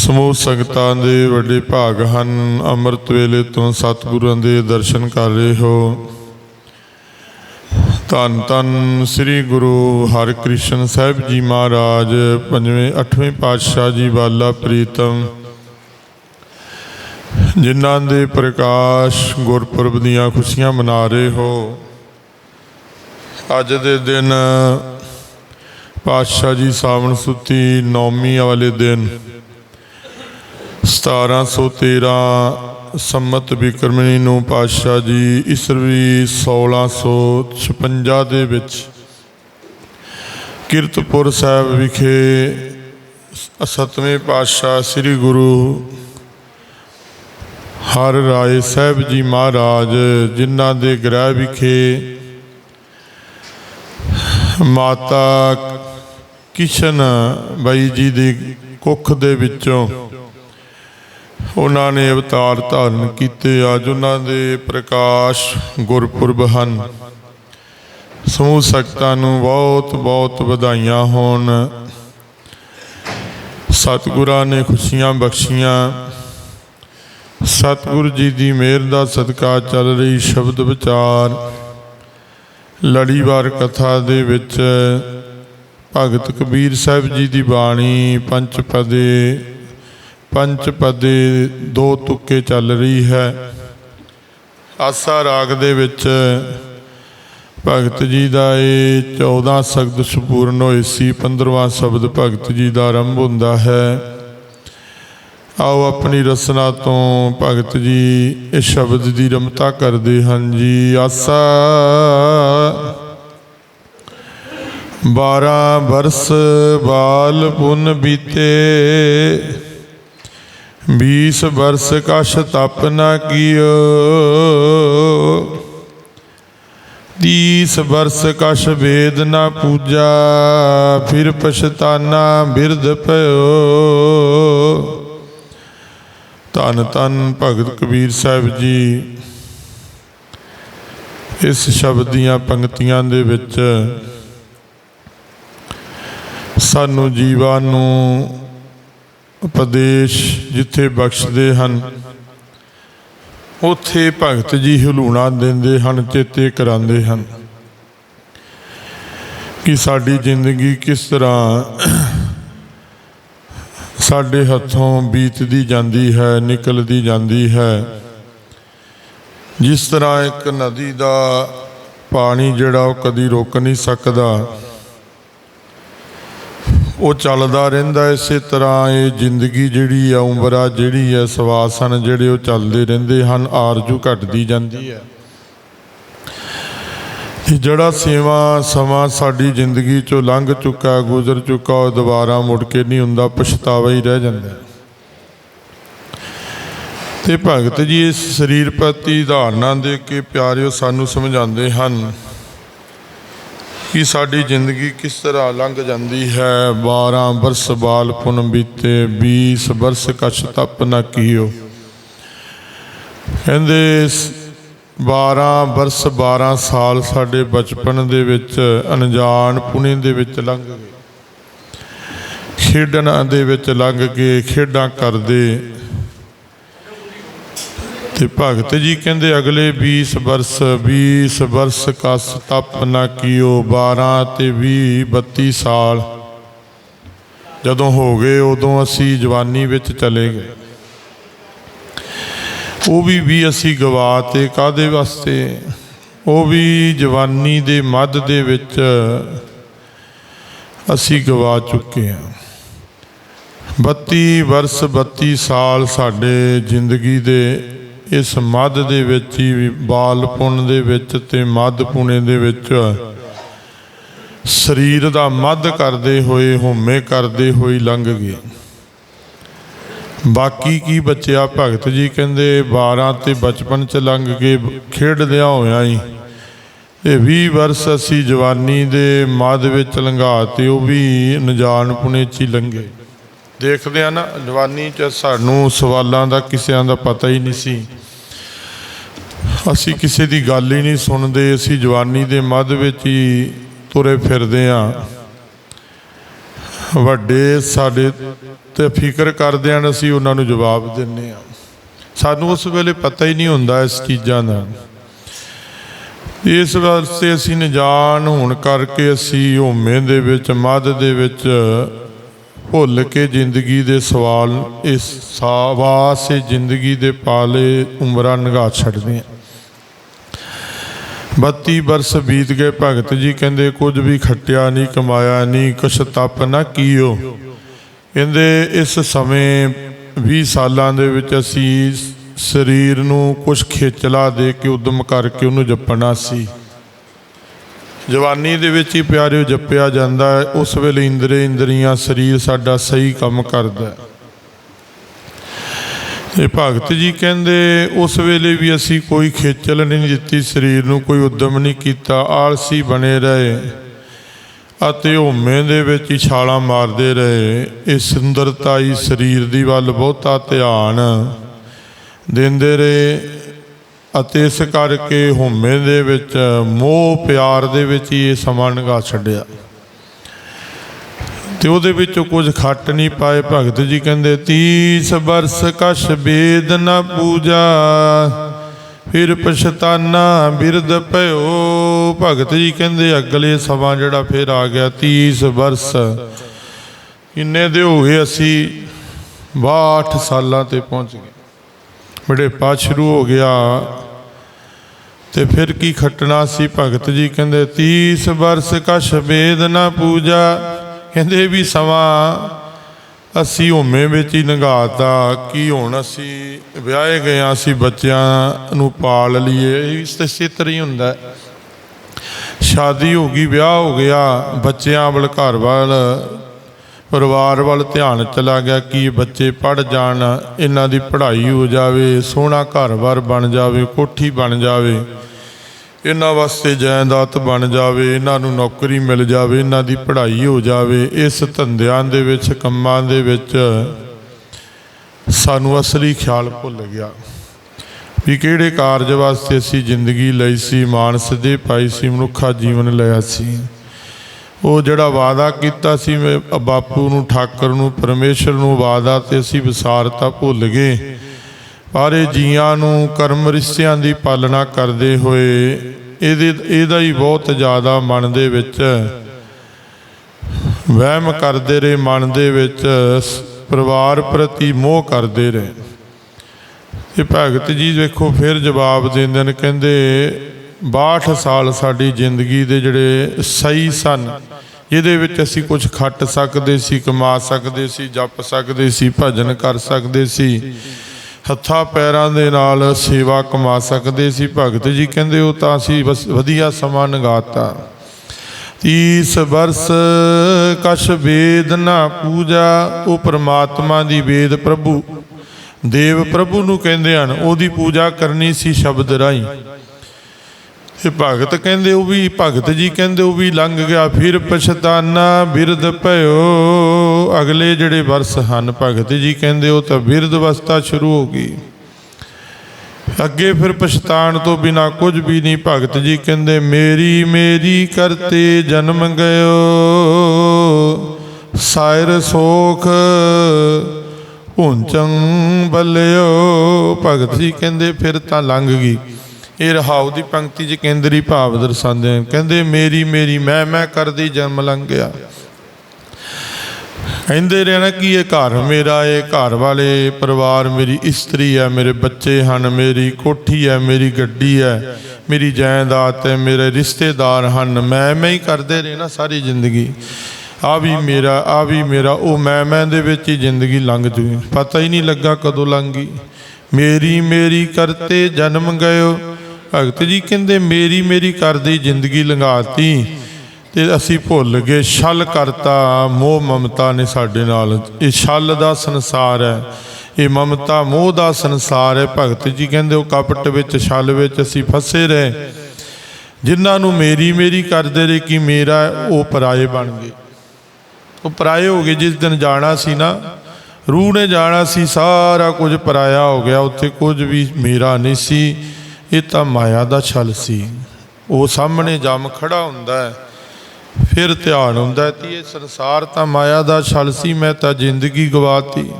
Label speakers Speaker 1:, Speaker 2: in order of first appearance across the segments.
Speaker 1: ਸਮੂਹ ਸੰਗਤਾਂ ਦੇ ਵੱਡੇ ਭਾਗ ਹਨ। ਅੰਮ੍ਰਿਤ ਵੇਲੇ ਤੋਂ ਸਤਿਗੁਰਾਂ ਦੇ ਦਰਸ਼ਨ ਕਰ ਰਹੇ ਹੋ। ਧੰਨ ਧੰਨ ਸ੍ਰੀ ਗੁਰੂ ਹਰਿਕ੍ਰਿਸ਼ਨ ਸਾਹਿਬ ਜੀ ਮਹਾਰਾਜ, ਪੰਜਵੇਂ, ਅੱਠਵੇਂ ਪਾਤਸ਼ਾਹ ਜੀ ਵਾਲਾ ਪ੍ਰੀਤਮ, ਜਿਨ੍ਹਾਂ ਦੇ ਪ੍ਰਕਾਸ਼ ਗੁਰਪੁਰਬ ਦੀਆਂ ਖੁਸ਼ੀਆਂ ਮਨਾ ਰਹੇ ਹੋ। ਅੱਜ ਦੇ ਦਿਨ ਪਾਤਸ਼ਾਹ ਜੀ ਸਾਵਣ ਸੁੱਤੀ ਨੌਮੀ ਵਾਲੇ ਦਿਨ 1713 ਸੰਮਤ ਬਿਕਰਮਣੀ ਨੂੰ ਪਾਤਸ਼ਾਹ ਜੀ ਈਸਵੀ 1656 ਦੇ ਵਿੱਚ ਕੀਰਤਪੁਰ ਸਾਹਿਬ ਵਿਖੇ ਸਤਵੇਂ ਪਾਤਸ਼ਾਹ ਸ੍ਰੀ ਗੁਰੂ ਹਰ ਰਾਏ ਸਾਹਿਬ ਜੀ ਮਹਾਰਾਜ, ਜਿਨ੍ਹਾਂ ਦੇ ਗ੍ਰਹਿ ਵਿਖੇ ਮਾਤਾ ਕਿਸ਼ਨ ਬਾਈ ਜੀ ਦੀ ਕੁੱਖ ਦੇ ਵਿੱਚੋਂ ਉਹਨਾਂ ਨੇ ਅਵਤਾਰ ਧਾਰਨ ਕੀਤੇ ਅੱਜ ਉਹਨਾਂ ਦੇ ਪ੍ਰਕਾਸ਼ ਗੁਰਪੁਰਬ ਹਨ। ਸਮੂਹ ਸੰਗਤਾਂ ਨੂੰ ਬਹੁਤ ਬਹੁਤ ਵਧਾਈਆਂ ਹੋਣ। ਸਤਿਗੁਰਾਂ ਨੇ ਖੁਸ਼ੀਆਂ ਬਖਸ਼ੀਆਂ। ਸਤਿਗੁਰ ਜੀ ਦੀ ਮਿਹਰ ਦਾ ਸਦਕਾ ਚੱਲ ਰਹੀ ਸ਼ਬਦ ਵਿਚਾਰ। ਲੜੀਵਾਰ ਕਥਾ ਦੇ ਵਿੱਚ ਭਗਤ ਕਬੀਰ ਸਾਹਿਬ ਜੀ ਦੀ ਬਾਣੀ ਪੰਜ ਪਦੇ ਪੰਜ ਪਦੇ ਦੋ ਤੁੱਕੇ ਚੱਲ ਰਹੀ ਹੈ। ਆਸਾ ਰਾਗ ਦੇ ਵਿੱਚ ਭਗਤ ਜੀ ਦਾ ਇਹ 14 ਸ਼ਬਦ ਸੰਪੂਰਨ ਹੋਏ ਸੀ। 15ਵਾਂ ਸ਼ਬਦ ਭਗਤ ਜੀ ਦਾ ਆਰੰਭ ਹੁੰਦਾ ਹੈ। ਆਓ ਆਪਣੀ ਰਸਨਾ ਤੋਂ ਭਗਤ ਜੀ ਇਸ ਸ਼ਬਦ ਦੀ ਰਮਤਾ ਕਰਦੇ ਹਨ ਜੀ। ਆਸਾ 12 ਬਰਸ ਬਾਲ ਪੁੰਨ ਬੀਤੇ। 20 ਬਰਸ ਕਛ ਤਪ ਨ ਕੀਓ। 30 ਬਰਸ ਕਛ ਵੇਦ ਨ ਪੂਜਾ, ਫਿਰ ਪਛਤਾਨਾ ਬਿਰਧ ਭਇਓ। ਧੰਨ ਧੰਨ ਭਗਤ ਕਬੀਰ ਸਾਹਿਬ ਜੀ, ਇਸ ਸ਼ਬਦ ਦੀਆਂ ਪੰਕਤੀਆਂ ਦੇ ਵਿੱਚ ਸਾਨੂੰ ਜੀਵਾਂ ਨੂੰ ਉਪਦੇਸ਼ ਜਿੱਥੇ ਬਖਸ਼ਦੇ ਹਨ, ਉੱਥੇ ਭਗਤ ਜੀ ਹਲੂਣਾ ਦਿੰਦੇ ਹਨ, ਚੇਤੇ ਕਰਾਉਂਦੇ ਹਨ ਕਿ ਸਾਡੀ ਜ਼ਿੰਦਗੀ ਕਿਸ ਤਰ੍ਹਾਂ ਸਾਡੇ ਹੱਥੋਂ ਬੀਤਦੀ ਜਾਂਦੀ ਹੈ, ਨਿਕਲਦੀ ਜਾਂਦੀ ਹੈ। ਜਿਸ ਤਰ੍ਹਾਂ ਇੱਕ ਨਦੀ ਦਾ ਪਾਣੀ ਜਿਹੜਾ ਉਹ ਕਦੀ ਰੁਕ ਨਹੀਂ ਸਕਦਾ ਉਹ ਚੱਲਦਾ ਰਹਿੰਦਾ ਇਸੇ ਤਰ੍ਹਾਂ ਇਹ ਜ਼ਿੰਦਗੀ ਜਿਹੜੀ ਆ, ਉਮਰਾ ਜਿਹੜੀ ਹੈ ਸਵਾਸਨ ਜਿਹੜੇ ਉਹ ਚੱਲਦੇ ਰਹਿੰਦੇ ਹਨ, ਆਰਜੂ ਘਟਦੀ ਜਾਂਦੀ ਹੈ ਤੇ ਜਿਹੜਾ ਸੇਵਾ ਸਮਾਂ ਸਾਡੀ ਜ਼ਿੰਦਗੀ ਚੋਂ ਲੰਘ ਚੁੱਕਾ, ਗੁਜ਼ਰ ਚੁੱਕਾ, ਉਹ ਦੁਬਾਰਾ ਮੁੜ ਕੇ ਨਹੀਂ ਹੁੰਦਾ, ਪਛਤਾਵਾ ਹੀ ਰਹਿ ਜਾਂਦਾ। ਤੇ ਭਗਤ ਜੀ ਇਸ ਸਰੀਰ ਪ੍ਰਤੀ ਧਾਰਨਾ ਦੇ ਕੇ ਪਿਆਰਿਓ ਸਾਨੂੰ ਸਮਝਾਉਂਦੇ ਹਨ ਕਿ ਸਾਡੀ ਜ਼ਿੰਦਗੀ ਕਿਸ ਤਰ੍ਹਾਂ ਲੰਘ ਜਾਂਦੀ ਹੈ? 12 ਬਰਸ ਬਾਲ ਪੁਨ ਬੀਤੇ 20 ਬਰਸ ਕਛ ਤਪ ਨਾ ਕੀਓ। ਕਹਿੰਦੇ 12 ਬਰਸ 12 ਸਾਲ ਸਾਡੇ ਬਚਪਨ ਦੇ ਵਿੱਚ, ਅਣਜਾਣ ਪੁਣੇ ਦੇ ਵਿੱਚ ਲੰਘ ਗਏ। ਖੇਡਾਂ ਦੇ ਵਿੱਚ ਲੰਘ ਕੇ, ਖੇਡਾਂ ਕਰਦੇ ਤੇ ਭਗਤ ਜੀ ਕਹਿੰਦੇ, ਅਗਲੇ 20 ਬਰਸ 20 ਬਰਸ ਕਸ ਤਪ ਨਾ ਕੀਓ 12 ਤੇ 20 32 ਸਾਲ। ਜਦੋਂ ਹੋ ਗਏ, ਉਦੋਂ ਅਸੀਂ ਜਵਾਨੀ ਵਿੱਚ ਚਲੇ ਗਏ। ਉਹ ਵੀ ਵੀ ਅਸੀਂ ਗਵਾਤੇ ਕਾਦੇ ਵਾਸਤੇ? ਉਹ ਵੀ ਜਵਾਨੀ ਦੇ ਮੱਧ ਦੇ ਵਿੱਚ ਅਸੀਂ ਗਵਾ ਚੁੱਕੇ ਹਾਂ। 32 ਵਰਸ 32 ਸਾਲ ਸਾਡੇ ਜ਼ਿੰਦਗੀ ਦੇ ਇਸ ਮੱਧ ਦੇ ਵਿੱਚ ਹੀ ਬਾਲਪੁਣ ਦੇ ਵਿੱਚ ਤੇ ਮੱਧ ਪੁਣੇ ਦੇ ਵਿੱਚ ਸਰੀਰ ਦਾ ਮੱਧ ਕਰਦੇ ਹੋਏ, ਹੋਮੇ ਕਰਦੇ ਹੋਈ ਲੰਘ ਗਏ। ਬਾਕੀ ਕੀ ਬਚਿਆ? ਭਗਤ ਜੀ ਕਹਿੰਦੇ 12 ਤੇ ਬਚਪਨ ਚ ਲੰਘ ਗਏ ਖੇਡਦਿਆਂ ਹੋਇਆਂ ਹੀ ਇਹ 20 ਵਰਸ ਅਸੀਂ ਜਵਾਨੀ ਦੇ ਮੱਧ ਵਿੱਚ ਲੰਘਾ ਤੇ ਉਹ ਵੀ ਨਜਾਣ ਪੁਣੇ ਚ ਹੀ ਲੰਘੇ। ਦੇਖਦੇ ਆ ਨਾ, ਜਵਾਨੀ ਚ ਸਾਨੂੰ ਸਵਾਲਾਂ ਦਾ, ਕਿਸਿਆਂ ਦਾ ਪਤਾ ਹੀ ਨਹੀਂ ਸੀ। ਅਸੀਂ ਕਿਸੇ ਦੀ ਗੱਲ ਹੀ ਨਹੀਂ ਸੁਣਦੇ, ਅਸੀਂ ਜਵਾਨੀ ਦੇ ਮੱਧ ਵਿੱਚ ਹੀ ਤੁਰੇ ਫਿਰਦੇ ਆ ਵੱਡੇ ਸਾਡੇ ਤੇ ਫਿਕਰ ਕਰਦੇ ਹਨ, ਅਸੀਂ ਉਹਨਾਂ ਨੂੰ ਜਵਾਬ ਦਿੰਨੇ ਆ ਸਾਨੂੰ ਉਸ ਵੇਲੇ ਪਤਾ ਹੀ ਨਹੀਂ ਹੁੰਦਾ ਇਸ ਚੀਜ਼ਾਂ ਦਾ। ਇਸ ਵਾਸਤੇ ਅਸੀਂ ਨਜਾਣ ਹੋਣ ਕਰਕੇ ਅਸੀਂ ਹੋਮੇ ਦੇ ਵਿੱਚ, ਮੱਧ ਦੇ ਵਿੱਚ ਭੁੱਲ ਕੇ ਜ਼ਿੰਦਗੀ ਦੇ ਸਵਾਲ, ਇਸ ਸਾਵਾਸੇ ਜ਼ਿੰਦਗੀ ਦੇ ਪਾਲੇ ਉਮਰਾਂ ਨਿਗਾਹ ਛੱਡਦੇ ਆ 32 ਬਰਸ ਬੀਤ ਗਏ ਭਗਤ ਜੀ ਕਹਿੰਦੇ, ਕੁਝ ਵੀ ਖੱਟਿਆ ਨਹੀਂ, ਕਮਾਇਆ ਨਹੀਂ, ਕੁਛ ਤਪ ਨਾ ਕੀਓ। ਕਹਿੰਦੇ, ਇਸ ਸਮੇਂ 20 ਸਾਲਾਂ ਦੇ ਵਿੱਚ ਅਸੀਂ ਸਰੀਰ ਨੂੰ ਕੁਝ ਖੇਚਲਾ ਦੇ ਕੇ ਉਦਮ ਕਰਕੇ ਉਹਨੂੰ ਜਪਣਾ ਸੀ। ਜਵਾਨੀ ਦੇ ਵਿੱਚ ਹੀ ਪਿਆਰਿਓ, ਜਪਿਆ ਜਾਂਦਾ ਹੈ। ਉਸ ਵੇਲੇ ਇੰਦਰੇ ਇੰਦਰੀਆਂ ਸਰੀਰ ਸਾਡਾ ਸਹੀ ਕੰਮ ਕਰਦਾ ਹੈ। ਇਹ ਭਗਤ ਜੀ ਕਹਿੰਦੇ, ਉਸ ਵੇਲੇ ਵੀ ਅਸੀਂ ਕੋਈ ਖੇਚਲ ਨਹੀਂ ਦਿੱਤੀ, ਸਰੀਰ ਨੂੰ ਕੋਈ ਉਦਮ ਨਹੀਂ ਕੀਤਾ, ਆਲਸੀ ਬਣੇ ਰਹੇ ਅਤੇ ਹੋਮੇ ਦੇ ਵਿੱਚ ਹੀ ਛਾਲਾਂ ਮਾਰਦੇ ਰਹੇ। ਇਹ ਸੁੰਦਰਤਾਈ ਸਰੀਰ ਦੀ ਵੱਲ ਬਹੁਤਾ ਧਿਆਨ ਦਿੰਦੇ ਰਹੇ ਅਤੇ ਇਸ ਕਰਕੇ ਹੋਮੇ ਦੇ ਵਿੱਚ, ਮੋਹ ਪਿਆਰ ਦੇ ਵਿੱਚ ਹੀ ਇਹ ਸਮਾਂ ਨਗਾ ਛੱਡਿਆ। ਤੇ ਉਹਦੇ ਵਿੱਚੋਂ ਕੁਝ ਖੱਟ ਨਹੀਂ ਪਾਏ। ਭਗਤ ਜੀ ਕਹਿੰਦੇ 30 ਬਰਸ ਕਛ ਬੇਦ ਨ ਪੂਜਾ, ਫਿਰ ਪਛਤਾਨਾ ਬਿਰਦ ਭਇਓ। ਭਗਤ ਜੀ ਕਹਿੰਦੇ, ਅਗਲੇ ਸਮਾਂ ਜਿਹੜਾ ਫਿਰ ਆ ਗਿਆ 30 ਬਰਸ। ਕਿੰਨੇ ਦੇ ਹੋ ਗਏ ਅਸੀਂ 62 ਸਾਲਾਂ ਤੇ ਪਹੁੰਚ ਗਏ। ਬੜੇਪਾ ਸ਼ੁਰੂ ਹੋ ਗਿਆ। ਤੇ ਫਿਰ ਕੀ ਖੱਟਣਾ ਸੀ? ਭਗਤ ਜੀ ਕਹਿੰਦੇ 30 ਬਰਸ ਕਛ ਬੇਦ ਨਾ ਪੂਜਾ ਕਹਿੰਦੇ ਵੀ ਸਮਾਂ ਅਸੀਂ ਹੋਮੇ ਵਿੱਚ ਹੀ ਲੰਘਾਤਾ ਕੀ ਹੁਣ ਅਸੀਂ ਵਿਆਹੇ ਗਏ ਹਾਂ, ਅਸੀਂ ਬੱਚਿਆਂ ਨੂੰ ਪਾਲ ਲਈਏ, ਇਸ ਤੇ ਸਿੱਤਰ ਹੀ ਹੁੰਦਾ। ਸ਼ਾਦੀ ਹੋ ਗਈ, ਵਿਆਹ ਹੋ ਗਿਆ, ਬੱਚਿਆਂ ਵੱਲ, ਘਰ ਵੱਲ, ਪਰਿਵਾਰ ਵੱਲ ਧਿਆਨ ਚਲਾ ਗਿਆ ਕਿ ਬੱਚੇ ਪੜ ਜਾਣ, ਇਹਨਾਂ ਦੀ ਪੜ੍ਹਾਈ ਹੋ ਜਾਵੇ, ਸੋਹਣਾ ਘਰ-ਬਾਰ ਬਣ ਜਾਵੇ, ਕੋਠੀ ਬਣ ਜਾਵੇ। ਇਹਨਾਂ ਵਾਸਤੇ ਜਾਇਦਾਦ ਬਣ ਜਾਵੇ, ਇਹਨਾਂ ਨੂੰ ਨੌਕਰੀ ਮਿਲ ਜਾਵੇ, ਇਹਨਾਂ ਦੀ ਪੜ੍ਹਾਈ ਹੋ ਜਾਵੇ, ਇਸ ਧੰਦਿਆਂ ਦੇ ਵਿੱਚ, ਕੰਮਾਂ ਦੇ ਵਿੱਚ ਸਾਨੂੰ ਅਸਲੀ ਖਿਆਲ ਭੁੱਲ ਗਿਆ ਵੀ ਕਿਹੜੇ ਕਾਰਜ ਵਾਸਤੇ ਅਸੀਂ ਜ਼ਿੰਦਗੀ ਲਈ ਸੀ, ਮਾਨਸ ਦੇ ਪਾਈ ਸੀ, ਮਨੁੱਖਾ ਜੀਵਨ ਲਿਆ ਸੀ। ਉਹ ਜਿਹੜਾ ਵਾਅਦਾ ਕੀਤਾ ਸੀ, ਮੈਂ ਬਾਪੂ ਨੂੰ, ਠਾਕਰ ਨੂੰ, ਪਰਮੇਸ਼ਰ ਨੂੰ ਵਾਅਦਾ ਤੇ ਅਸੀਂ ਵਿਸਾਰਤਾ ਭੁੱਲ ਗਏ। ਪਰ ਜੀਆਂ ਨੂੰ ਕਰਮ ਰਿਸ਼ਤਿਆਂ ਦੀ ਪਾਲਣਾ ਕਰਦੇ ਹੋਏ ਇਹਦੇ ਇਹਦਾ ਹੀ ਬਹੁਤ ਜ਼ਿਆਦਾ ਮਨ ਦੇ ਵਿੱਚ ਵਹਿਮ ਕਰਦੇ ਰਹੇ ਮਨ ਦੇ ਵਿੱਚ ਪਰਿਵਾਰ ਪ੍ਰਤੀ ਮੋਹ ਕਰਦੇ ਰਹੇ। ਇਹ ਭਗਤ ਜੀ ਵੇਖੋ ਫਿਰ ਜਵਾਬ ਦਿੰਦੇ ਨੇ ਕਹਿੰਦੇ 62 ਸਾਲ ਸਾਡੀ ਜ਼ਿੰਦਗੀ ਦੇ ਜਿਹੜੇ ਸਹੀ ਸਨ ਜਿਹਦੇ ਵਿੱਚ ਅਸੀਂ ਕੁਝ ਖੱਟ ਸਕਦੇ ਸੀ ਕਮਾ ਸਕਦੇ ਸੀ ਜਪ ਸਕਦੇ ਸੀ ਭਜਨ ਕਰ ਸਕਦੇ ਸੀ। ਹੱਥਾਂ ਪੈਰਾਂ ਦੇ ਨਾਲ ਸੇਵਾ ਕਮਾ ਸਕਦੇ ਸੀ। ਭਗਤ ਜੀ ਕਹਿੰਦੇ, ਉਹ ਤਾਂ ਅਸੀਂ ਬਸ ਵਧੀਆ ਸਮਾਂ ਨਗਾਤਾ। 30 ਬਰਸ ਕਛ ਵੇਦ ਨਾ ਪੂਜਾ, ਉਹ ਪ੍ਰਮਾਤਮਾ ਦੀ ਵੇਦ ਪ੍ਰਭੂ। ਦੇਵ ਪ੍ਰਭੂ ਨੂੰ ਕਹਿੰਦੇ ਹਨ, ਉਹਦੀ ਪੂਜਾ ਕਰਨੀ ਸੀ ਸ਼ਬਦ ਰਾਹੀਂ। ਇਹ ਭਗਤ ਕਹਿੰਦੇ ਉਹ ਵੀ, ਭਗਤ ਜੀ ਕਹਿੰਦੇ ਉਹ ਵੀ, ਲੰਘ ਗਿਆ ਫਿਰ ਪਛਤਾਨਾ, ਬਿਰਧ ਭਇਓ। ਅਗਲੇ ਜਿਹੜੇ ਵਰਸ ਹਨ, ਭਗਤ ਜੀ ਕਹਿੰਦੇ ਉਹ ਤਾਂ ਬਿਰਧ ਅਵਸਥਾ ਸ਼ੁਰੂ ਹੋ ਗਈ। ਅੱਗੇ ਫਿਰ ਪਛਤਾਣ ਤੋਂ ਬਿਨਾ ਕੁਝ ਵੀ ਨਹੀਂ, ਭਗਤ ਜੀ ਕਹਿੰਦੇ, ਮੇਰੀ ਮੇਰੀ ਕਰਤੇ ਜਨਮ ਗਇਓ। ਸਾਇਰ ਸੋਖ ਹੁੰਚੰ ਬਲਿਓ। ਭਗਤ ਜੀ ਕਹਿੰਦੇ, ਫਿਰ ਤਾਂ ਲੰਘ ਗਈ। ਇਹ ਰਹਾਉ ਦੀ ਪੰਕਤੀ 'ਚ ਕੇਂਦਰੀ ਭਾਵ ਦਰਸਾਉਂਦੇ ਹਨ। ਕਹਿੰਦੇ, ਮੇਰੀ ਮੇਰੀ, ਮੈਂ ਮੈਂ ਕਰਦੀ ਜਨਮ ਲੰਘ ਗਿਆ ਕਹਿੰਦੇ ਰਹਿਣਾ ਕਿ ਇਹ ਘਰ ਮੇਰਾ ਇਹ ਘਰ ਵਾਲੇ, ਪਰਿਵਾਰ ਮੇਰੀ ਇਸਤਰੀ ਹੈ ਮੇਰੇ ਬੱਚੇ ਹਨ, ਮੇਰੀ ਕੋਠੀ ਹੈ ਮੇਰੀ ਗੱਡੀ ਹੈ ਮੇਰੀ ਜਾਇਦਾਦ ਹੈ ਮੇਰੇ ਰਿਸ਼ਤੇਦਾਰ ਹਨ, ਮੈਂ ਮੈਂ ਹੀ ਕਰਦੇ ਰਹਿਣਾ ਸਾਰੀ ਜ਼ਿੰਦਗੀ। ਆ ਵੀ ਮੇਰਾ, ਆ ਵੀ ਮੇਰਾ, ਉਹ ਮੈਂ ਮੈਂ ਦੇ ਵਿੱਚ ਹੀ ਜ਼ਿੰਦਗੀ ਲੰਘ ਜੂਗੀ। ਪਤਾ ਹੀ ਨਹੀਂ ਲੱਗਾ ਕਦੋਂ ਲੰਘ ਗਈ। ਮੇਰੀ ਮੇਰੀ ਕਰਤੇ ਜਨਮ ਗਇਓ ਭਗਤ ਜੀ ਕਹਿੰਦੇ, ਮੇਰੀ ਮੇਰੀ ਕਰਦੀ ਜ਼ਿੰਦਗੀ ਲੰਘਾਤੀ ਤੇ ਅਸੀਂ ਭੁੱਲ ਗਏ। ਛਲ ਕਰਤਾ, ਮੋਹ, ਮਮਤਾ ਨੇ ਸਾਡੇ ਨਾਲ। ਇਹ ਛਲ ਦਾ ਸੰਸਾਰ ਹੈ, ਇਹ ਮਮਤਾ, ਮੋਹ ਦਾ ਸੰਸਾਰ ਹੈ। ਭਗਤ ਜੀ ਕਹਿੰਦੇ, ਉਹ ਕਪਟ ਵਿੱਚ, ਛਲ ਵਿੱਚ ਅਸੀਂ ਫਸੇ ਰਹੇ। ਜਿਨ੍ਹਾਂ ਨੂੰ ਮੇਰੀ ਮੇਰੀ ਕਰਦੇ ਰਹੇ ਕਿ ਮੇਰਾ ਉਹ ਪਰਾਏ ਬਣ ਗਏ। ਉਹ ਪਰਾਏ ਹੋ ਗਏ, ਜਿਸ ਦਿਨ ਜਾਣਾ ਸੀ ਨਾ, ਰੂਹ ਨੇ ਜਾਣਾ ਸੀ, ਸਾਰਾ ਕੁਝ ਪਰਾਇਆ ਹੋ ਗਿਆ। ਉੱਥੇ ਕੁਝ ਵੀ ਮੇਰਾ ਨਹੀਂ ਸੀ। ਇਹ ਤਾਂ ਮਾਇਆ ਦਾ ਛਲ ਸੀ। ਉਹ ਸਾਹਮਣੇ ਜਮ ਖੜਾ ਹੁੰਦਾ ਹੈ, ਫਿਰ ਧਿਆਨ ਹੁੰਦਾ ਕਿ ਇਹ ਸੰਸਾਰ ਤਾਂ ਮਾਇਆ ਦਾ ਛਲ ਸੀ, ਮੈਂ ਤਾਂ ਜ਼ਿੰਦਗੀ ਗਵਾਤੀ।